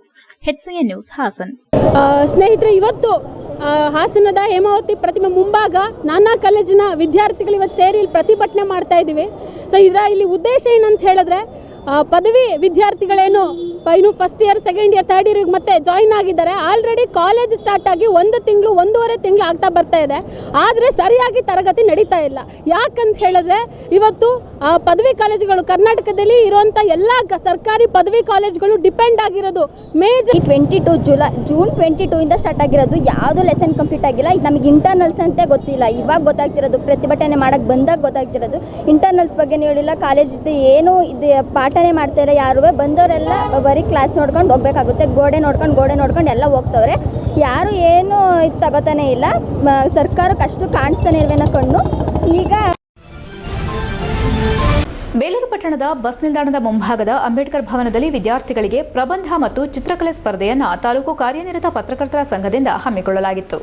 ನ್ಯೂಸ್ ಹಾಸನ್. ಸ್ನೇಹಿತರೆ, ಇವತ್ತು ಹಾಸನದ ಹೇಮಾವತಿ ಪ್ರತಿಮೆ ಮುಂಭಾಗ ನಾನಾ ಕಾಲೇಜಿನ ವಿದ್ಯಾರ್ಥಿಗಳು ಇವತ್ತು ಸೇರಿ ಇಲ್ಲಿ ಪ್ರತಿಭಟನೆ ಮಾಡ್ತಾ ಇದ್ದೀವಿ. ಸೊ ಇದರ ಇಲ್ಲಿ ಉದ್ದೇಶ ಏನಂತ ಹೇಳಿದ್ರೆ ಪದವಿ ವಿದ್ಯಾರ್ಥಿಗಳೇನು, ಇನ್ನು first year second year third year ಮತ್ತೆ ಜಾಯಿನ್ ಆಗಿದ್ದಾರೆ. ಆಲ್ರೆಡಿ ಕಾಲೇಜ್ ಸ್ಟಾರ್ಟ್ ಆಗಿ ಒಂದು ತಿಂಗಳು, ಒಂದೂವರೆ ತಿಂಗಳು ಆಗ್ತಾ ಬರ್ತಾ ಇದೆ. ಆದರೆ ಸರಿಯಾಗಿ ತರಗತಿ ನಡೀತಾ ಇಲ್ಲ. ಯಾಕಂತ ಹೇಳಿದ್ರೆ, ಇವತ್ತು ಪದವಿ ಕಾಲೇಜುಗಳು ಕರ್ನಾಟಕದಲ್ಲಿ ಇರುವಂಥ ಎಲ್ಲ ಸರ್ಕಾರಿ ಪದವಿ ಕಾಲೇಜುಗಳು ಡಿಪೆಂಡ್ ಆಗಿರೋದು. Major twenty two July June twenty two ಇಂದ ಸ್ಟಾರ್ಟ್ ಆಗಿರೋದು. ಯಾವುದು ಲೆಸನ್ ಕಂಪ್ಲೀಟ್ ಆಗಿಲ್ಲ. ನಮಗೆ ಇಂಟರ್ನಲ್ಸ್ ಅಂತ ಗೊತ್ತಿಲ್ಲ. ಇವಾಗ ಗೊತ್ತಾಗ್ತಿರೋದು, ಪ್ರತಿಭಟನೆ ಮಾಡಕ್ಕೆ ಬಂದಾಗ ಗೊತ್ತಾಗ್ತಿರೋದು. ಇಂಟರ್ನಲ್ಸ್ ಬಗ್ಗೆ ಹೇಳಿಲ್ಲ ಕಾಲೇಜ್ ಏನು, ಇದು ಪಾಠನೇ ಮಾಡ್ತಾ ಇಲ್ಲ ಯಾರು ಬಂದವರೆಲ್ಲ ಬರೀ ಕ್ಲಾಸ್ ನೋಡ್ಕೊಂಡು ಹೋಗ್ಬೇಕಾಗುತ್ತೆ. ಗೋಡೆ ನೋಡ್ಕೊಂಡು ಗೋಡೆ ನೋಡ್ಕೊಂಡು ಎಲ್ಲ ಹೋಗ್ತವ್ರೆ. ಯಾರು ಏನು ಇದು ತಗೋತಾನೆ ಇಲ್ಲ. ಸರ್ಕಾರಕ್ಕೆ ಅಷ್ಟು ಕಾಣಿಸ್ತಾನೆ ಇರ್ವೇನ ಕಣ್ಣು ಈಗ ಬೇಲೂರು ಪಟ್ಟಣದ ಬಸ್ ನಿಲ್ದಾಣದ ಮುಂಭಾಗದ ಅಂಬೇಡ್ಕರ್ ಭವನದಲ್ಲಿ ವಿದ್ಯಾರ್ಥಿಗಳಿಗೆ ಪ್ರಬಂಧ ಮತ್ತು ಚಿತ್ರಕಲೆ ಸ್ಪರ್ಧೆಯನ್ನು ತಾಲೂಕು ಕಾರ್ಯನಿರತ ಪತ್ರಕರ್ತರ ಸಂಘದಿಂದ ಹಮ್ಮಿಕೊಳ್ಳಲಾಗಿತ್ತು.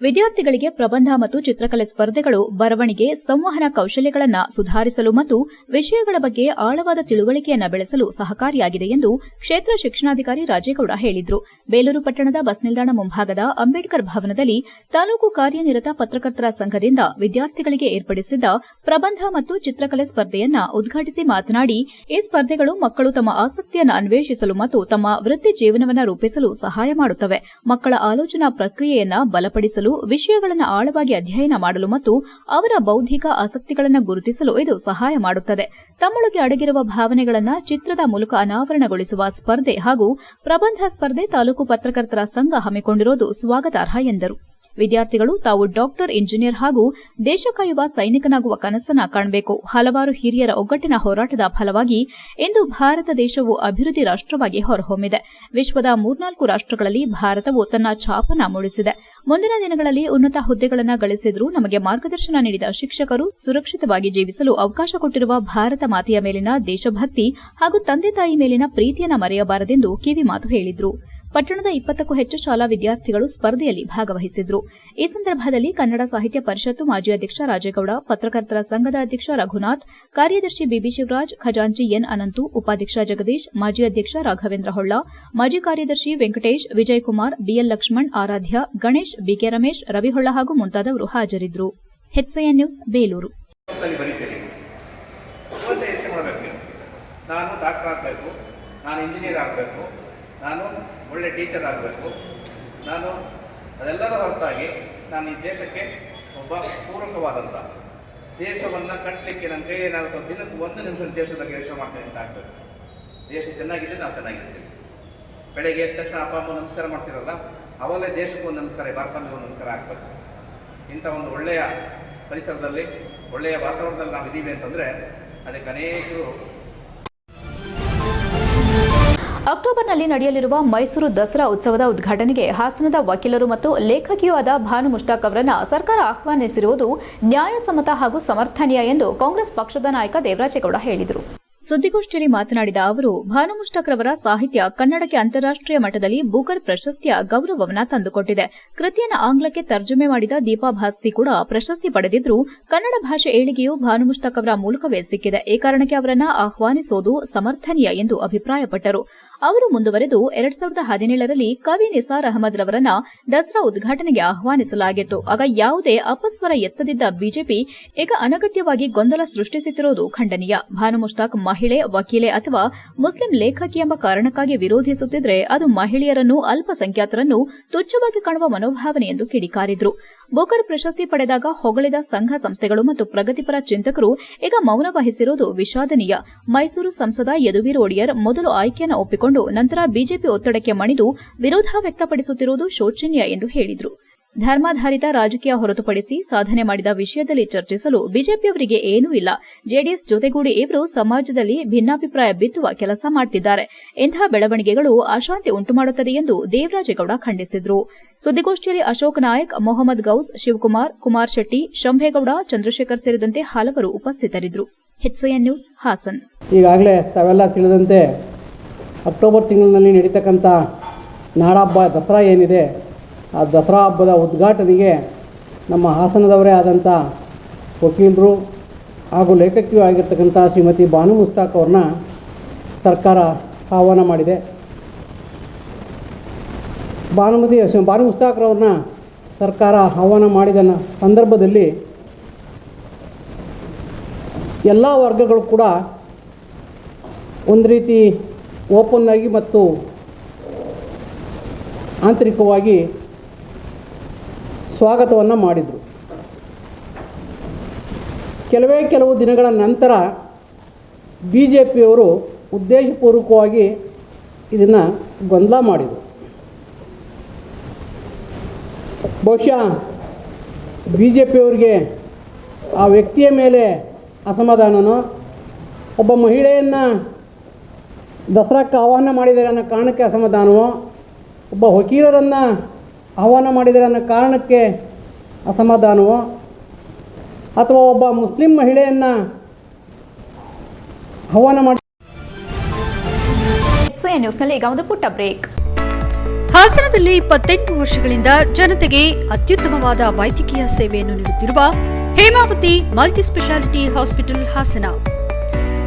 ವಿದ್ಯಾರ್ಥಿಗಳಿಗೆ ಪ್ರಬಂಧ ಮತ್ತು ಚಿತ್ರಕಲೆ ಸ್ಪರ್ಧೆಗಳು, ಬರವಣಿಗೆ, ಸಂವಹನ ಕೌಶಲ್ಯಗಳನ್ನು ಸುಧಾರಿಸಲು ಮತ್ತು ವಿಷಯಗಳ ಬಗ್ಗೆ ಆಳವಾದ ತಿಳುವಳಿಕೆಯನ್ನು ಬೆಳೆಸಲು ಸಹಕಾರಿಯಾಗಿದೆ ಎಂದು ಕ್ಷೇತ್ರ ಶಿಕ್ಷಣಾಧಿಕಾರಿ ರಾಜೇಗೌಡ ಹೇಳಿದರು. ಬೇಲೂರು ಪಟ್ಟಣದ ಬಸ್ ನಿಲ್ದಾಣ ಮುಂಭಾಗದ ಅಂಬೇಡ್ಕರ್ ಭವನದಲ್ಲಿ ತಾಲೂಕು ಕಾರ್ಯನಿರತ ಪತ್ರಕರ್ತರ ಸಂಘದಿಂದ ವಿದ್ಯಾರ್ಥಿಗಳಿಗೆ ಏರ್ಪಡಿಸಿದ್ದ ಪ್ರಬಂಧ ಮತ್ತು ಚಿತ್ರಕಲೆ ಸ್ಪರ್ಧೆಯನ್ನ ಉದ್ಘಾಟಿಸಿ ಮಾತನಾಡಿ, ಈ ಸ್ಪರ್ಧೆಗಳು ಮಕ್ಕಳು ತಮ್ಮ ಆಸಕ್ತಿಯನ್ನು ಅನ್ವೇಷಿಸಲು ಮತ್ತು ತಮ್ಮ ವೃತ್ತಿ ಜೀವನವನ್ನು ರೂಪಿಸಲು ಸಹಾಯ ಮಾಡುತ್ತವೆ. ಮಕ್ಕಳ ಆಲೋಚನಾ ಪ್ರಕ್ರಿಯೆಯನ್ನು ಬಲಪಡಿಸಲು ವಿಷಯಗಳನ್ನು ಆಳವಾಗಿ ಅಧ್ಯಯನ ಮಾಡಲು ಮತ್ತು ಅವರ ಬೌದ್ಧಿಕ ಆಸಕ್ತಿಗಳನ್ನು ಗುರುತಿಸಲು ಇದು ಸಹಾಯ ಮಾಡುತ್ತದೆ. ತಮ್ಮೊಳಗೆ ಅಡಗಿರುವ ಭಾವನೆಗಳನ್ನು ಚಿತ್ರದ ಮೂಲಕ ಅನಾವರಣಗೊಳಿಸುವ ಸ್ಪರ್ಧೆ ಹಾಗೂ ಪ್ರಬಂಧ ಸ್ಪರ್ಧೆ ತಾಲೂಕು ಪತ್ರಕರ್ತರ ಸಂಘ ಹಮ್ಮಿಕೊಂಡಿರುವುದು ಸ್ವಾಗತಾರ್ಹ ಎಂದರು. ವಿದ್ಯಾರ್ಥಿಗಳು ತಾವು ಡಾಕ್ಟರ್, ಇಂಜಿನಿಯರ್ ಹಾಗೂ ದೇಶ ಕಾಯುವ ಸೈನಿಕನಾಗುವ ಕನಸನ್ನ ಕಾಣಬೇಕು. ಹಲವಾರು ಹಿರಿಯರ ಒಗ್ಗಟ್ಟಿನ ಹೋರಾಟದ ಫಲವಾಗಿ ಇಂದು ಭಾರತ ದೇಶವು ಅಭಿವೃದ್ಧಿ ರಾಷ್ಟವಾಗಿ ಹೊರಹೊಮ್ಮಿದೆ. ವಿಶ್ವದ ಮೂರ್ನಾಲ್ಕು ರಾಷ್ಟಗಳಲ್ಲಿ ಭಾರತವು ತನ್ನ ಛಾಪನ ಮೂಡಿಸಿದೆ. ಮುಂದಿನ ದಿನಗಳಲ್ಲಿ ಉನ್ನತ ಹುದ್ದೆಗಳನ್ನು ಗಳಿಸಿದರೂ ನಮಗೆ ಮಾರ್ಗದರ್ಶನ ನೀಡಿದ ಶಿಕ್ಷಕರು ಸುರಕ್ಷಿತವಾಗಿ ಜೀವಿಸಲು ಅವಕಾಶ ಕೊಟ್ಟಿರುವ ಭಾರತ ಮಾತೆಯ ಮೇಲಿನ ದೇಶಭಕ್ತಿ ಹಾಗೂ ತಂದೆ ತಾಯಿ ಮೇಲಿನ ಪ್ರೀತಿಯನ್ನು ಮರೆಯಬಾರದೆಂದು ಕಿವಿಮಾತು ಹೇಳಿದ್ರು. ಪಟ್ಟಣದ ಇಪ್ಪತ್ತಕ್ಕೂ ಹೆಚ್ಚು ಶಾಲಾ ವಿದ್ಯಾರ್ಥಿಗಳು ಸ್ಪರ್ಧೆಯಲ್ಲಿ ಭಾಗವಹಿಸಿದ್ರು. ಈ ಸಂದರ್ಭದಲ್ಲಿ ಕನ್ನಡ ಸಾಹಿತ್ಯ ಪರಿಷತ್ತು ಮಾಜಿ ಅಧ್ಯಕ್ಷ ರಾಜೇಗೌಡ, ಪತ್ರಕರ್ತರ ಸಂಘದ ಅಧ್ಯಕ್ಷ ರಘುನಾಥ್, ಕಾರ್ಯದರ್ಶಿ ಬಿಬಿ ಶಿವರಾಜ್, ಖಜಾಂಚಿ ಎನ್ ಅನಂತು, ಉಪಾಧ್ಯಕ್ಷ ಜಗದೀಶ್, ಮಾಜಿ ಅಧ್ಯಕ್ಷ ರಾಘವೇಂದ್ರ ಹೊಳ್ಳ, ಮಾಜಿ ಕಾರ್ಯದರ್ಶಿ ವೆಂಕಟೇಶ್ ವಿಜಯಕುಮಾರ್ ಬಿಎಲ್ ಲಕ್ಷ್ಮಣ್, ಆರಾಧ್ಯ, ಗಣೇಶ್ ಬಿಕೆ ರಮೇಶ್, ರವಿಹೊಳ್ಳ ಹಾಗೂ ಮುಂತಾದವರು ಹಾಜರಿದ್ದರು ನ್ಯೂಸ್, ಬೇಲೂರು. ನಾನು ಡಾಕ್ಟರ್ ಆಗಬೇಕು, ನಾನು ಇಂಜಿನಿಯರ್ ಆಗಬೇಕು ನಾನು ಒಳ್ಳೆ ಟೀಚರ್ ಆಗಬೇಕು. ನಾನು ಅದೆಲ್ಲರ ಹೊರತಾಗಿ ನಾನು ಈ ದೇಶಕ್ಕೆ ಒಬ್ಬ ಪೂರಕವಾದಂಥ ದೇಶವನ್ನು ಕಟ್ಟಲಿಕ್ಕೆ ನನ್ನ ಕೈ ಏನಾಗುತ್ತೆ ದಿನಕ್ಕೆ ಒಂದು ನಿಮಿಷ ದೇಶದ ಕೆಲಸ ಮಾಡ್ತೇನೆ ಅಂತ ಆಗ್ಬೇಕು ದೇಶ ಚೆನ್ನಾಗಿದೆ, ನಾವು ಚೆನ್ನಾಗಿರ್ತೀವಿ ಬೆಳಗ್ಗೆ ಎದ್ದ ತಕ್ಷಣ ಅಪ್ಪ, ಅಮ್ಮ ನಮಸ್ಕಾರ ಮಾಡ್ತಿರಲ್ಲ ಅವಲ್ಲೇ ದೇಶಕ್ಕೂ ಒಂದು ನಮಸ್ಕಾರ ಭಾರತಕ್ಕೆ ನಮಸ್ಕಾರ ಆಗ್ಬೇಕು ಇಂಥ ಒಂದು ಒಳ್ಳೆಯ ಪರಿಸರದಲ್ಲಿ, ಒಳ್ಳೆಯ ವಾತಾವರಣದಲ್ಲಿ ನಾವು ಇದ್ದೀವಿ ಅಂತಂದರೆ ಅದಕ್ಕೆ ಅನೇಕರು ಅಕ್ಟೋಬರ್ನಲ್ಲಿ ನಡೆಯಲಿರುವ ಮೈಸೂರು ದಸರಾ ಉತ್ಸವದ ಉದ್ಘಾಟನೆಗೆ ಹಾಸನದ ವಕೀಲರು ಮತ್ತು ಲೇಖಕಿಯೂ ಆದ ಭಾನು ಮುಷ್ತಾಕ್ ಅವರನ್ನ ಸರ್ಕಾರ ಆಹ್ವಾನಿಸಿರುವುದು ನ್ಯಾಯಸಮ್ಮತ ಹಾಗೂ ಸಮರ್ಥನೀಯ ಎಂದು ಕಾಂಗ್ರೆಸ್ ಪಕ್ಷದ ನಾಯಕ ದೇವರಾಜೇಗೌಡ ಹೇಳಿದರು. ಸುದ್ದಿಗೋಷ್ಠಿಯಲ್ಲಿ ಮಾತನಾಡಿದ ಅವರು, ಭಾನು ಮುಷ್ತಾಕ್ ರವರ ಸಾಹಿತ್ಯ ಕನ್ನಡಕ್ಕೆ ಅಂತಾರಾಷ್ಟೀಯ ಮಟ್ಟದಲ್ಲಿ ಬೂಕರ್ ಪ್ರಶಸ್ತಿಯ ಗೌರವವನ್ನು ತಂದುಕೊಟ್ಟಿದೆ. ಕೃತಿಯನ್ನು ಆಂಗ್ಲಕ್ಕೆ ತರ್ಜುಮೆ ಮಾಡಿದ ದೀಪಾ ಭಾಸ್ತಿ ಕೂಡ ಪ್ರಶಸ್ತಿ ಪಡೆದಿದ್ದರೂ ಕನ್ನಡ ಭಾಷೆ ಏಳಿಗೆಯು ಭಾನು ಮುಷ್ತಾಕ್ ಅವರ ಮೂಲಕವೇ ಸಿಕ್ಕಿದೆ. ಈ ಕಾರಣಕ್ಕೆ ಅವರನ್ನ ಆಹ್ವಾನಿಸುವುದು ಸಮರ್ಥನೀಯ ಎಂದು ಅಭಿಪ್ರಾಯಪಟ್ಟರು. ಅವರು ಮುಂದುವರೆದು ಎರಡ್ ಸಾವಿರದ ಹದಿನೇಳರಲ್ಲಿ ಕವಿ ನಿಸಾರ್ ಅಹಮದ್ ರವರನ್ನ ದಸರಾ ಉದ್ಘಾಟನೆಗೆ ಆಹ್ವಾನಿಸಲಾಗಿತ್ತು. ಆಗ ಯಾವುದೇ ಅಪಸ್ವರ ಎತ್ತದಿದ್ದ ಬಿಜೆಪಿ ಈಗ ಅನಗತ್ಯವಾಗಿ ಗೊಂದಲ ಸೃಷ್ಟಿಸುತ್ತಿರುವುದು ಖಂಡನೀಯ. ಭಾನು ಮುಷ್ತಾಕ್ ಮಹಿಳೆ, ವಕೀಲೆ ಅಥವಾ ಮುಸ್ಲಿಂ ಲೇಖಕಿ ಎಂಬ ಕಾರಣಕ್ಕಾಗಿ ವಿರೋಧಿಸುತ್ತಿದ್ರೆ ಅದು ಮಹಿಳೆಯರನ್ನು ಅಲ್ಪಸಂಖ್ಯಾತರನ್ನು ತುಚ್ಛವಾಗಿ ಕಾಣುವ ಮನೋಭಾವನೆ ಎಂದು ಕಿಡಿಕಾರಿದ್ರು. ಬೋಕರ್ ಪ್ರಶಸ್ತಿ ಪಡೆದಾಗ ಹೊಗಳಿದ ಸಂಘ ಸಂಸ್ಥೆಗಳು ಮತ್ತು ಪ್ರಗತಿಪರ ಚಿಂತಕರು ಈಗ ಮೌನ ವಹಿಸಿರುವುದು ವಿಷಾದನೀಯ. ಮೈಸೂರು ಸಂಸದ ಯದುವೀರ್ ಒಡೆಯರ್ ಮೊದಲು ಆಯ್ಕೆಯನ್ನು ಒಪ್ಪಿಕೊಂಡು ನಂತರ ಬಿಜೆಪಿ ಒತ್ತಡಕ್ಕೆ ಮಣಿದು ವಿರೋಧ ವ್ಯಕ್ತಪಡಿಸುತ್ತಿರುವುದು ಶೋಚನೀಯ ಎಂದು ಹೇಳಿದರು. ಧರ್ಮಾಧಾರಿತ ರಾಜಕೀಯ ಹೊರತುಪಡಿಸಿ ಸಾಧನೆ ಮಾಡಿದ ವಿಷಯದಲ್ಲಿ ಚರ್ಚಿಸಲು ಬಿಜೆಪಿಯವರಿಗೆ ಏನೂ ಇಲ್ಲ. ಜೆಡಿಎಸ್ ಜೊತೆಗೂಡಿ ಇವರು ಸಮಾಜದಲ್ಲಿ ಭಿನ್ನಾಭಿಪ್ರಾಯ ಬಿತ್ತುವ ಕೆಲಸ ಮಾಡುತ್ತಿದ್ದಾರೆ ಇಂತಹ ಬೆಳವಣಿಗೆಗಳು ಅಶಾಂತಿ ಉಂಟುಮಾಡುತ್ತದೆ ಎಂದು ದೇವರಾಜೇಗೌಡ ಖಂಡಿಸಿದರು. ಸುದ್ದಿಗೋಷ್ಠಿಯಲ್ಲಿ ಅಶೋಕ್ ನಾಯಕ್, ಮೊಹಮ್ಮದ್ ಗೌಸ್, ಶಿವಕುಮಾರ್, ಕುಮಾರ್ ಶೆಟ್ಟಿ, ಶಂಭೇಗೌಡ, ಚಂದ್ರಶೇಖರ್ ಸೇರಿದಂತೆ ಹಲವರು ಉಪಸ್ಥಿತರಿದ್ದರು. ಹಾಸನ್. ಈಗಾಗಲೇ ತಾವೆಲ್ಲ ತಿಳಿದಂತೆ ಅಕ್ಟೋಬರ್ ತಿಂಗಳಿನಲ್ಲಿ ನಡೀತಕ್ಕಂಥ ನಾಡಹಬ್ಬ ದಸರಾ ಏನಿದೆ, ಆ ದಸರಾ ಹಬ್ಬದ ಉದ್ಘಾಟನೆಗೆ ನಮ್ಮ ಹಾಸನದವರೇ ಆದಂಥ ವಕೀಲರು ಹಾಗೂ ಲೇಖಕಿಯೂ ಆಗಿರ್ತಕ್ಕಂಥ ಶ್ರೀಮತಿ ಬಾನು ಮುಸ್ತಾಕ್ ಅವ್ರನ್ನ ಸರ್ಕಾರ ಆಹ್ವಾನ ಮಾಡಿದೆ. ಭಾನುಮತಿ ಬಾನು ಮುಸ್ತಾಕ್ರವ್ರನ್ನ ಸರ್ಕಾರ ಆಹ್ವಾನ ಮಾಡಿದ ಸಂದರ್ಭದಲ್ಲಿ ಎಲ್ಲ ವರ್ಗಗಳು ಕೂಡ ಒಂದು ರೀತಿ ಓಪನ್ ಆಗಿ ಮತ್ತು ಆಂತರಿಕವಾಗಿ ಸ್ವಾಗತವನ್ನು ಮಾಡಿದರು. ಕೆಲವೇ ಕೆಲವು ದಿನಗಳ ನಂತರ ಬಿ ಜೆ ಪಿಯವರು ಉದ್ದೇಶಪೂರ್ವಕವಾಗಿ ಇದನ್ನು ಗೊಂದಲ ಮಾಡಿದರು. ಬಹುಶಃ ಬಿ ಜೆ ಪಿಯವರಿಗೆ ಆ ವ್ಯಕ್ತಿಯ ಮೇಲೆ ಅಸಮಾಧಾನನೋ, ಒಬ್ಬ ಮಹಿಳೆಯನ್ನು ದಸರಾಕ್ಕೆ ಆಹ್ವಾನ ಮಾಡಿದ್ದಾರೆ ಅನ್ನೋ ಕಾರಣಕ್ಕೆ ಅಸಮಾಧಾನವೋ? ಒಬ್ಬ ವಕೀಲರನ್ನು ಆಹ್ವಾನ ಮಾಡಿದ್ದಾರೆ ಅನ್ನೋ ಕಾರಣಕ್ಕೆ ಅಸಮಾಧಾನವೋ? ಅಥವಾ ಒಬ್ಬ ಮುಸ್ಲಿಂ ಮಹಿಳೆಯನ್ನು ಆಹ್ವಾನ ಮಾಡಿ ನ್ಯೂಸ್ನಲ್ಲಿ ಈಗ ಒಂದು ಪುಟ್ಟ ಬ್ರೇಕ್ ಹಾಸನದಲ್ಲಿ ಇಪ್ಪತ್ತೆಂಟು ವರ್ಷಗಳಿಂದ ಜನತೆಗೆ ಅತ್ಯುತ್ತಮವಾದ ವೈದ್ಯಕೀಯ ಸೇವೆಯನ್ನು ನೀಡುತ್ತಿರುವ Hemavathi multi speciality hospital Hassan.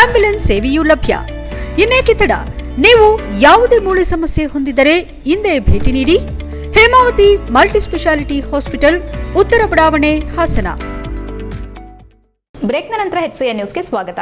Ambulance ಸೇವೆಯೂ ಲಭ್ಯ. ಇನ್ನೇಕೆ ತಡ ನೀವು ಯಾವುದೇ ಮೂಳೆ ಸಮಸ್ಯೆ ಹೊಂದಿದರೆ ಹಿಂದೆ ಭೇಟಿ ನೀಡಿ. ಹೇಮಾವತಿ ಮಲ್ಟಿ ಸ್ಪೆಷಾಲಿಟಿ ಹಾಸ್ಪಿಟಲ್, ಉತ್ತರ ಬಡಾವಣೆ, ಹಾಸನ. ಬ್ರೇಕ್ನ ನಂತರ ಹೆಚ್ಸಿಯ ನ್ಯೂಸ್ಗೆ ಸ್ವಾಗತ.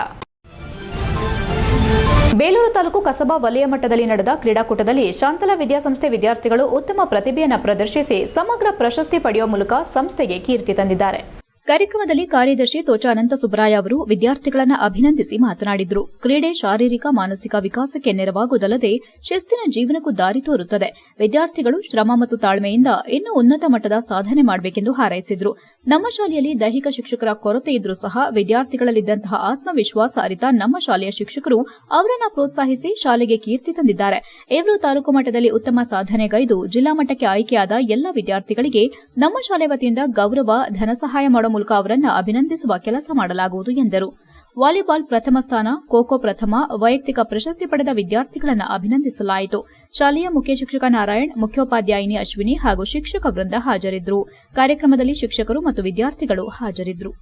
ಬೇಲೂರು ತಾಲೂಕು ಕಸಬಾ ವಲಯ ಮಟ್ಟದಲ್ಲಿ ನಡೆದ ಕ್ರೀಡಾಕೂಟದಲ್ಲಿ ಶಾಂತಲಾ ವಿದ್ಯಾಸಂಸ್ಥೆ ವಿದ್ಯಾರ್ಥಿಗಳು ಉತ್ತಮ ಪ್ರತಿಭೆಯನ್ನು ಪ್ರದರ್ಶಿಸಿ, ಸಮಗ್ರ ಪ್ರಶಸ್ತಿ ಪಡೆಯುವ ಮೂಲಕ ಸಂಸ್ಥೆಗೆ ಕೀರ್ತಿ ತಂದಿದ್ದಾರೆ. ಕಾರ್ಯಕ್ರಮದಲ್ಲಿ ಕಾರ್ಯದರ್ಶಿ ತೋಚ ಅನಂತ ಸುಬ್ರಾಯ ಅವರು ವಿದ್ಯಾರ್ಥಿಗಳನ್ನು ಅಭಿನಂದಿಸಿ ಮಾತನಾಡಿದರು. ಕ್ರೀಡೆ, ಶಾರೀರಿಕ, ಮಾನಸಿಕ ವಿಕಾಸಕ್ಕೆ ನೆರವಾಗುವುದಲ್ಲದೆ ಶಿಸ್ತಿನ ಜೀವನಕ್ಕೂ ದಾರಿ ತೋರುತ್ತದೆ. ವಿದ್ಯಾರ್ಥಿಗಳು ಶ್ರಮ ಮತ್ತು ತಾಳ್ಮೆಯಿಂದ ಇನ್ನೂ ಉನ್ನತ ಮಟ್ಟದ ಸಾಧನೆ ಮಾಡಬೇಕೆಂದು ಹಾರೈಸಿದರು. ನಮ್ಮ ಶಾಲೆಯಲ್ಲಿ ದೈಹಿಕ ಶಿಕ್ಷಕರ ಕೊರತೆ ಇದ್ರೂ ಸಹ ವಿದ್ಯಾರ್ಥಿಗಳಲ್ಲಿದ್ದಂತಹ ಆತ್ಮವಿಶ್ವಾಸ ಅರಿತ ನಮ್ಮ ಶಾಲೆಯ ಶಿಕ್ಷಕರು ಅವರನ್ನ ಪ್ರೋತ್ಸಾಹಿಸಿ ಶಾಲೆಗೆ ಕೀರ್ತಿ ತಂದಿದ್ದಾರೆ. ಇವರು ತಾಲೂಕು ಮಟ್ಟದಲ್ಲಿ ಉತ್ತಮ ಸಾಧನೆಗೈದು ಜಿಲ್ಲಾ ಮಟ್ಟಕ್ಕೆ ಆಯ್ಕೆಯಾದ ಎಲ್ಲ ವಿದ್ಯಾರ್ಥಿಗಳಿಗೆ ನಮ್ಮ ಶಾಲೆ ವತಿಯಿಂದ ಗೌರವ, ಧನ ಸಹಾಯ ಮಾಡುವ ಮೂಲಕ ಅವರನ್ನ ಅಭಿನಂದಿಸುವ ಕೆಲಸ ಮಾಡಲಾಗುವುದು ಎಂದರು. ವಾಲಿಬಾಲ್ ಪ್ರಥಮ ಸ್ಥಾನ, ಖೋಖೋ ಪ್ರಥಮ, ವೈಯಕ್ತಿಕ ಪ್ರಶಸ್ತಿ ಪಡೆದ ವಿದ್ಯಾರ್ಥಿಗಳನ್ನು ಅಭಿನಂದಿಸಲಾಯಿತು. ಶಾಲೆಯ ಮುಖ್ಯ ಶಿಕ್ಷಕ ನಾರಾಯಣ್, ಮುಖ್ಯೋಪಾಧ್ಯಾಯಿನಿ ಅಶ್ವಿನಿ ಹಾಗೂ ಶಿಕ್ಷಕ ವೃಂದ ಹಾಜರಿದ್ದರು. ಕಾರ್ಯಕ್ರಮದಲ್ಲಿ ಶಿಕ್ಷಕರು ಮತ್ತು ವಿದ್ಯಾರ್ಥಿಗಳು ಹಾಜರಿದ್ದರು.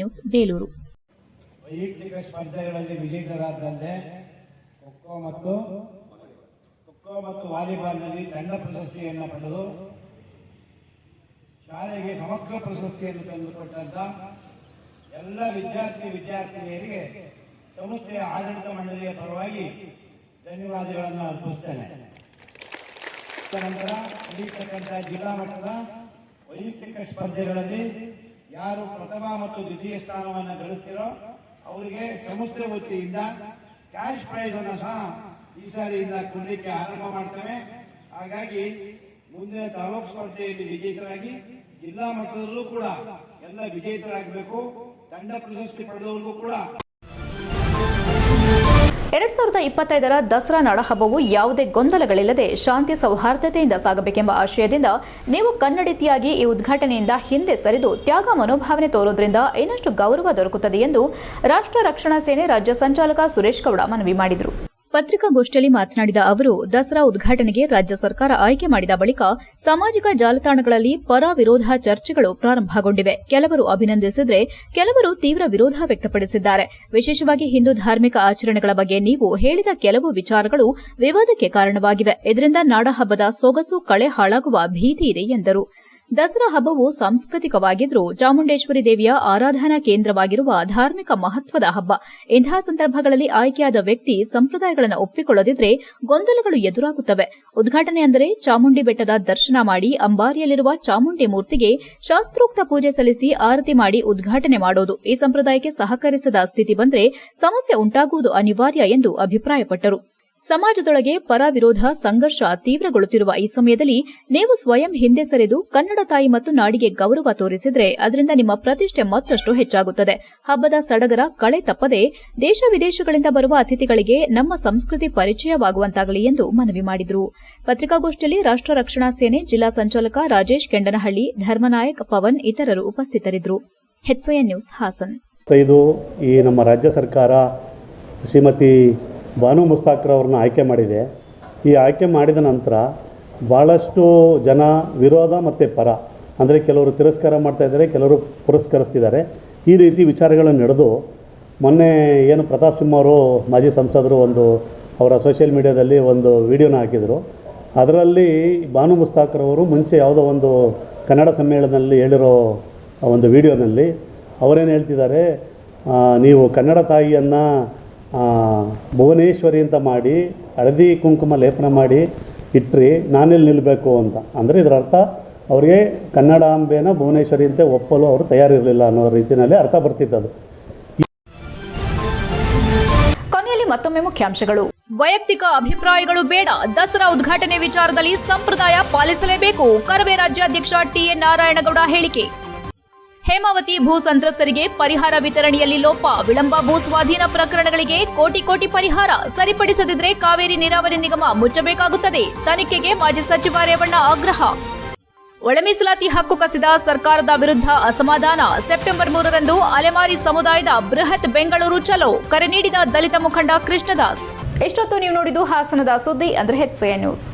ನ್ಯೂಸ್, ಬೇಲೂರು. ವೈಯಕ್ತಿಕ ಸ್ಪರ್ಧೆಗಳಲ್ಲಿ ವಿಜೇತರಾದಂತೆ ಖೋಖೋ ಮತ್ತು ಖೋಖೋ ಮತ್ತು ವಾಲಿಬಾಲ್ನಲ್ಲಿ ತಂಡ ಪ್ರಶಸ್ತಿಯನ್ನು ಪಡೆದು, ಶಾಲೆಗೆ ಸಮಗ್ರ ಪ್ರಶಸ್ತಿಯನ್ನು ತಂದುಕೊಟ್ಟಂತ ಎಲ್ಲ ವಿದ್ಯಾರ್ಥಿ ವಿದ್ಯಾರ್ಥಿನಿಯರಿಗೆ ಸಂಸ್ಥೆಯ ಆಡಳಿತ ಮಂಡಳಿಯ ಪರವಾಗಿ ಧನ್ಯವಾದಗಳನ್ನು ಅರ್ಪಿಸ್ತೇನೆ. ನಂತರ ನಡೆಯತಕ್ಕಂಥ ಜಿಲ್ಲಾ ಮಟ್ಟದ ವೈಯಕ್ತಿಕ ಸ್ಪರ್ಧೆಗಳಲ್ಲಿ ಯಾರು ಪ್ರಥಮ ಮತ್ತು ದ್ವಿತೀಯ ಸ್ಥಾನವನ್ನು ಗಳಿಸ್ತಿರೋ ಅವರಿಗೆ ಸಂಸ್ಥೆ ವೃತ್ತಿಯಿಂದ ಕ್ಯಾಶ್ ಪ್ರೈಸ್ ಅನ್ನು ಸಹ ಈ ಸಾರಿಯಿಂದ ಕೊಡಲಿಕ್ಕೆ ಆರಂಭ ಮಾಡ್ತೇವೆ. ಹಾಗಾಗಿ ಮುಂದಿನ ತಾಲೂಕು ಸ್ಪರ್ಧೆಯಲ್ಲಿ ವಿಜೇತರಾಗಿ ಜಿಲ್ಲಾ ಮಟ್ಟದಲ್ಲೂ ಕೂಡ ಎಲ್ಲ ವಿಜೇತರಾಗಬೇಕು. ತಂಡ ಪ್ರಶಸ್ತಿ ಪಡೆದವರಿಗೂ ಕೂಡ ಎರಡ್ ಸಾವಿರದ ಇಪ್ಪತ್ತೈದರ ದಸರಾ ನಾಡಹಬ್ಬವು ಯಾವುದೇ ಗೊಂದಲಗಳಿಲ್ಲದೆ ಶಾಂತಿ ಸೌಹಾರ್ದತೆಯಿಂದ ಸಾಗಬೇಕೆಂಬ ಆಶಯದಿಂದ ನೀವು ಕನ್ನಡಿತಿಯಾಗಿ ಈ ಉದ್ಘಾಟನೆಯಿಂದ ಹಿಂದೆ ಸರಿದು ತ್ಯಾಗ ಮನೋಭಾವನೆ ತೋರೋದ್ರಿಂದ ಇನ್ನಷ್ಟು ಗೌರವ ದೊರಕುತ್ತದೆ ಎಂದು ರಾಷ್ಟ್ರ ರಕ್ಷಣಾ ಸೇನೆ ರಾಜ್ಯ ಸಂಚಾಲಕ ಸುರೇಶ್ ಗೌಡ ಮನವಿ ಮಾಡಿದರು. ಪತ್ರಿಕಾಗೋಷ್ಠಿಯಲ್ಲಿ ಮಾತನಾಡಿದ ಅವರು, ದಸರಾ ಉದ್ಘಾಟನೆಗೆ ರಾಜ್ಯ ಸರ್ಕಾರ ಆಯ್ಕೆ ಮಾಡಿದ ಬಳಿಕ ಸಾಮಾಜಿಕ ಜಾಲತಾಣಗಳಲ್ಲಿ ಪರ ವಿರೋಧ ಚರ್ಚೆಗಳು ಪ್ರಾರಂಭಗೊಂಡಿವೆ. ಕೆಲವರು ಅಭಿನಂದಿಸಿದರೆ ಕೆಲವರು ತೀವ್ರ ವಿರೋಧ ವ್ಯಕ್ತಪಡಿಸಿದ್ದಾರೆ. ವಿಶೇಷವಾಗಿ ಹಿಂದೂ ಧಾರ್ಮಿಕ ಆಚರಣೆಗಳ ಬಗ್ಗೆ ನೀವು ಹೇಳಿದ ಕೆಲವು ವಿಚಾರಗಳು ವಿವಾದಕ್ಕೆ ಕಾರಣವಾಗಿವೆ. ಇದರಿಂದ ನಾಡಹಬ್ಬದ ಸೊಗಸು ಕಳೆ ಹಾಳಾಗುವ ಭೀತಿ ಇದೆ ಎಂದರು. ದಸರಾ ಹಬ್ಬವು ಸಾಂಸ್ಕೃತಿಕವಾಗಿದ್ದರೂ ಚಾಮುಂಡೇಶ್ವರಿ ದೇವಿಯ ಆರಾಧನಾ ಕೇಂದ್ರವಾಗಿರುವ ಧಾರ್ಮಿಕ ಮಹತ್ವದ ಹಬ್ಬ. ಇಂತಹ ಸಂದರ್ಭಗಳಲ್ಲಿ ಆಯ್ಕೆಯಾದ ವ್ಯಕ್ತಿ ಸಂಪ್ರದಾಯಗಳನ್ನು ಒಪ್ಪಿಕೊಳ್ಳದಿದ್ರೆ ಗೊಂದಲಗಳು ಎದುರಾಗುತ್ತವೆ. ಉದ್ಘಾಟನೆ ಅಂದರೆ ಚಾಮುಂಡಿ ಬೆಟ್ಟದ ದರ್ಶನ ಮಾಡಿ ಅಂಬಾರಿಯಲ್ಲಿರುವ ಚಾಮುಂಡಿ ಮೂರ್ತಿಗೆ ಶಾಸ್ತ್ರೋಕ್ತ ಪೂಜೆ ಸಲ್ಲಿಸಿ ಆರತಿ ಮಾಡಿ ಉದ್ಘಾಟನೆ ಮಾಡೋದು. ಈ ಸಂಪ್ರದಾಯಕ್ಕೆ ಸಹಕರಿಸದ ಸ್ಥಿತಿ ಬಂದ್ರೆ ಸಮಸ್ಯೆ ಉಂಟಾಗುವುದು ಅನಿವಾರ್ಯ ಎಂದು ಅಭಿಪ್ರಾಯಪಟ್ಟರು. ಸಮಾಜದೊಳಗೆ ಪರ ವಿರೋಧ ಸಂಘರ್ಷ ತೀವ್ರಗೊಳ್ಳುತ್ತಿರುವ ಈ ಸಮಯದಲ್ಲಿ ನೀವು ಸ್ವಯಂ ಹಿಂದೆ ಸರಿದು ಕನ್ನಡ ತಾಯಿ ಮತ್ತು ನಾಡಿಗೆ ಗೌರವ ತೋರಿಸಿದರೆ ಅದರಿಂದ ನಿಮ್ಮ ಪ್ರತಿಷ್ಠೆ ಮತ್ತಷ್ಟು ಹೆಚ್ಚಾಗುತ್ತದೆ. ಹಬ್ಬದ ಸಡಗರ ಕಳೆ ತಪ್ಪದೆ ದೇಶ ವಿದೇಶಗಳಿಂದ ಬರುವ ಅತಿಥಿಗಳಿಗೆ ನಮ್ಮ ಸಂಸ್ಕೃತಿ ಪರಿಚಯವಾಗುವಂತಾಗಲಿ ಎಂದು ಮನವಿ ಮಾಡಿದರು. ಪತ್ರಿಕಾಗೋಷ್ಠಿಯಲ್ಲಿ ರಾಷ್ಟ್ರ ರಕ್ಷಣಾ ಸೇನೆ ಜಿಲ್ಲಾ ಸಂಚಾಲಕ ರಾಜೇಶ್ ಕೆಂಡನಹಳ್ಳಿ, ಧರ್ಮನಾಯಕ್ ಪವನ್ ಇತರರು ಉಪಸ್ಥಿತರಿದ್ದರು. ನ್ಯೂಸ್ ಹಾಸನ್. ಈ ನಮ್ಮ ರಾಜ್ಯ ಸರ್ಕಾರ ಶ್ರೀಮತಿ ಬಾನು ಮುಸ್ತಾಕ್ರವ್ರನ್ನ ಆಯ್ಕೆ ಮಾಡಿದೆ. ಈ ಆಯ್ಕೆ ಮಾಡಿದ ನಂತರ ಭಾಳಷ್ಟು ಜನ ವಿರೋಧ ಮತ್ತು ಪರ, ಅಂದರೆ ಕೆಲವರು ತಿರಸ್ಕಾರ ಮಾಡ್ತಾಯಿದ್ದಾರೆ ಕೆಲವರು ಪುರಸ್ಕರಿಸ್ತಿದ್ದಾರೆ. ಈ ರೀತಿ ವಿಚಾರಗಳು ನಡೆದು ಮೊನ್ನೆ ಏನು ಪ್ರತಾಪ್ ಸಿಂಹ ಅವರು, ಮಾಜಿ ಸಂಸದರು ಒಂದು ಅವರ ಸೋಷಿಯಲ್ ಮೀಡಿಯಾದಲ್ಲಿ ಒಂದು ವಿಡಿಯೋನ ಹಾಕಿದರು. ಅದರಲ್ಲಿ ಬಾನು ಮುಸ್ತಾಕ್ರವರು ಮುಂಚೆ ಯಾವುದೋ ಒಂದು ಕನ್ನಡ ಸಮ್ಮೇಳನದಲ್ಲಿ ಹೇಳಿರೋ ಒಂದು ವಿಡಿಯೋನಲ್ಲಿ ಅವರೇನು ಹೇಳ್ತಿದ್ದಾರೆ ನೀವು ಕನ್ನಡ ತಾಯಿಯನ್ನು ಭುವನೇಶ್ವರಿ ಅಂತ ಮಾಡಿ, ಹಳದಿ ಕುಂಕುಮ ಲೇಪನ ಮಾಡಿ ಇಟ್ಟರೆ ನಾನೆಲ್ಲಿ ನಿಲ್ಲಬೇಕು ಅಂತ. ಅಂದರೆ ಇದರ ಅರ್ಥ ಅವರಿಗೆ ಕನ್ನಡಾಂಬೆನ ಭುವನೇಶ್ವರಿ ಅಂತ ಒಪ್ಪಲು ಅವರು ತಯಾರಿರಲಿಲ್ಲ ಅನ್ನೋ ರೀತಿಯಲ್ಲಿ ಅರ್ಥ ಬರ್ತಿತ್ತು ಅದು. ಕೊನೆಯಲ್ಲಿ ಮತ್ತೊಮ್ಮೆ ಮುಖ್ಯಾಂಶಗಳು. ವೈಯಕ್ತಿಕ ಅಭಿಪ್ರಾಯಗಳು ಬೇಡ. ದಸರಾ ಉದ್ಘಾಟನೆ ವಿಚಾರದಲ್ಲಿ ಸಂಪ್ರದಾಯ ಪಾಲಿಸಲೇಬೇಕು. ಕರವೇ ರಾಜ್ಯಾಧ್ಯಕ್ಷ ಟಿಎನ್ ನಾರಾಯಣಗೌಡ ಹೇಳಿಕೆ. ಹೇಮಾವತಿ ಭೂ ಸಂತ್ರಸ್ತರಿಗೆ ಪರಿಹಾರ ವಿತರಣೆಯಲ್ಲಿ ಲೋಪ. ವಿಳಂಬ ಭೂ ಸ್ವಾಧೀನ ಪ್ರಕರಣಗಳಿಗೆ ಕೋಟಿ ಕೋಟಿ ಪರಿಹಾರ. ಸರಿಪಡಿಸದಿದ್ರೆ ಕಾವೇರಿ ನೀರಾವರಿ ನಿಗಮ ಮುಚ್ಚಬೇಕಾಗುತ್ತದೆ. ತನಿಖೆಗೆ ಮಾಜಿ ಸಚಿವ ರೇವಣ್ಣ ಆಗ್ರಹ. ಒಳಮೀಸಲಾತಿ ಹಕ್ಕು ಕಸಿದ ಸರ್ಕಾರದ ವಿರುದ್ಧ ಅಸಮಾಧಾನ. ಸೆಪ್ಟೆಂಬರ್ ಮೂರರಂದು ಅಲೆಮಾರಿ ಸಮುದಾಯದ ಬೃಹತ್ ಬೆಂಗಳೂರು ಚಲೋ. ಕರೆ ನೀಡಿದ ದಲಿತ ಮುಖಂಡ ಕೃಷ್ಣದಾಸ್. ಎಷ್ಟೊತ್ತು ನೀವು ನೋಡಿದ್ದು ಹಾಸನದ ಸುದ್ದಿ ಅಂದ್ರೆ ಹೆಚ್ಎ ನ್ಯೂಸ್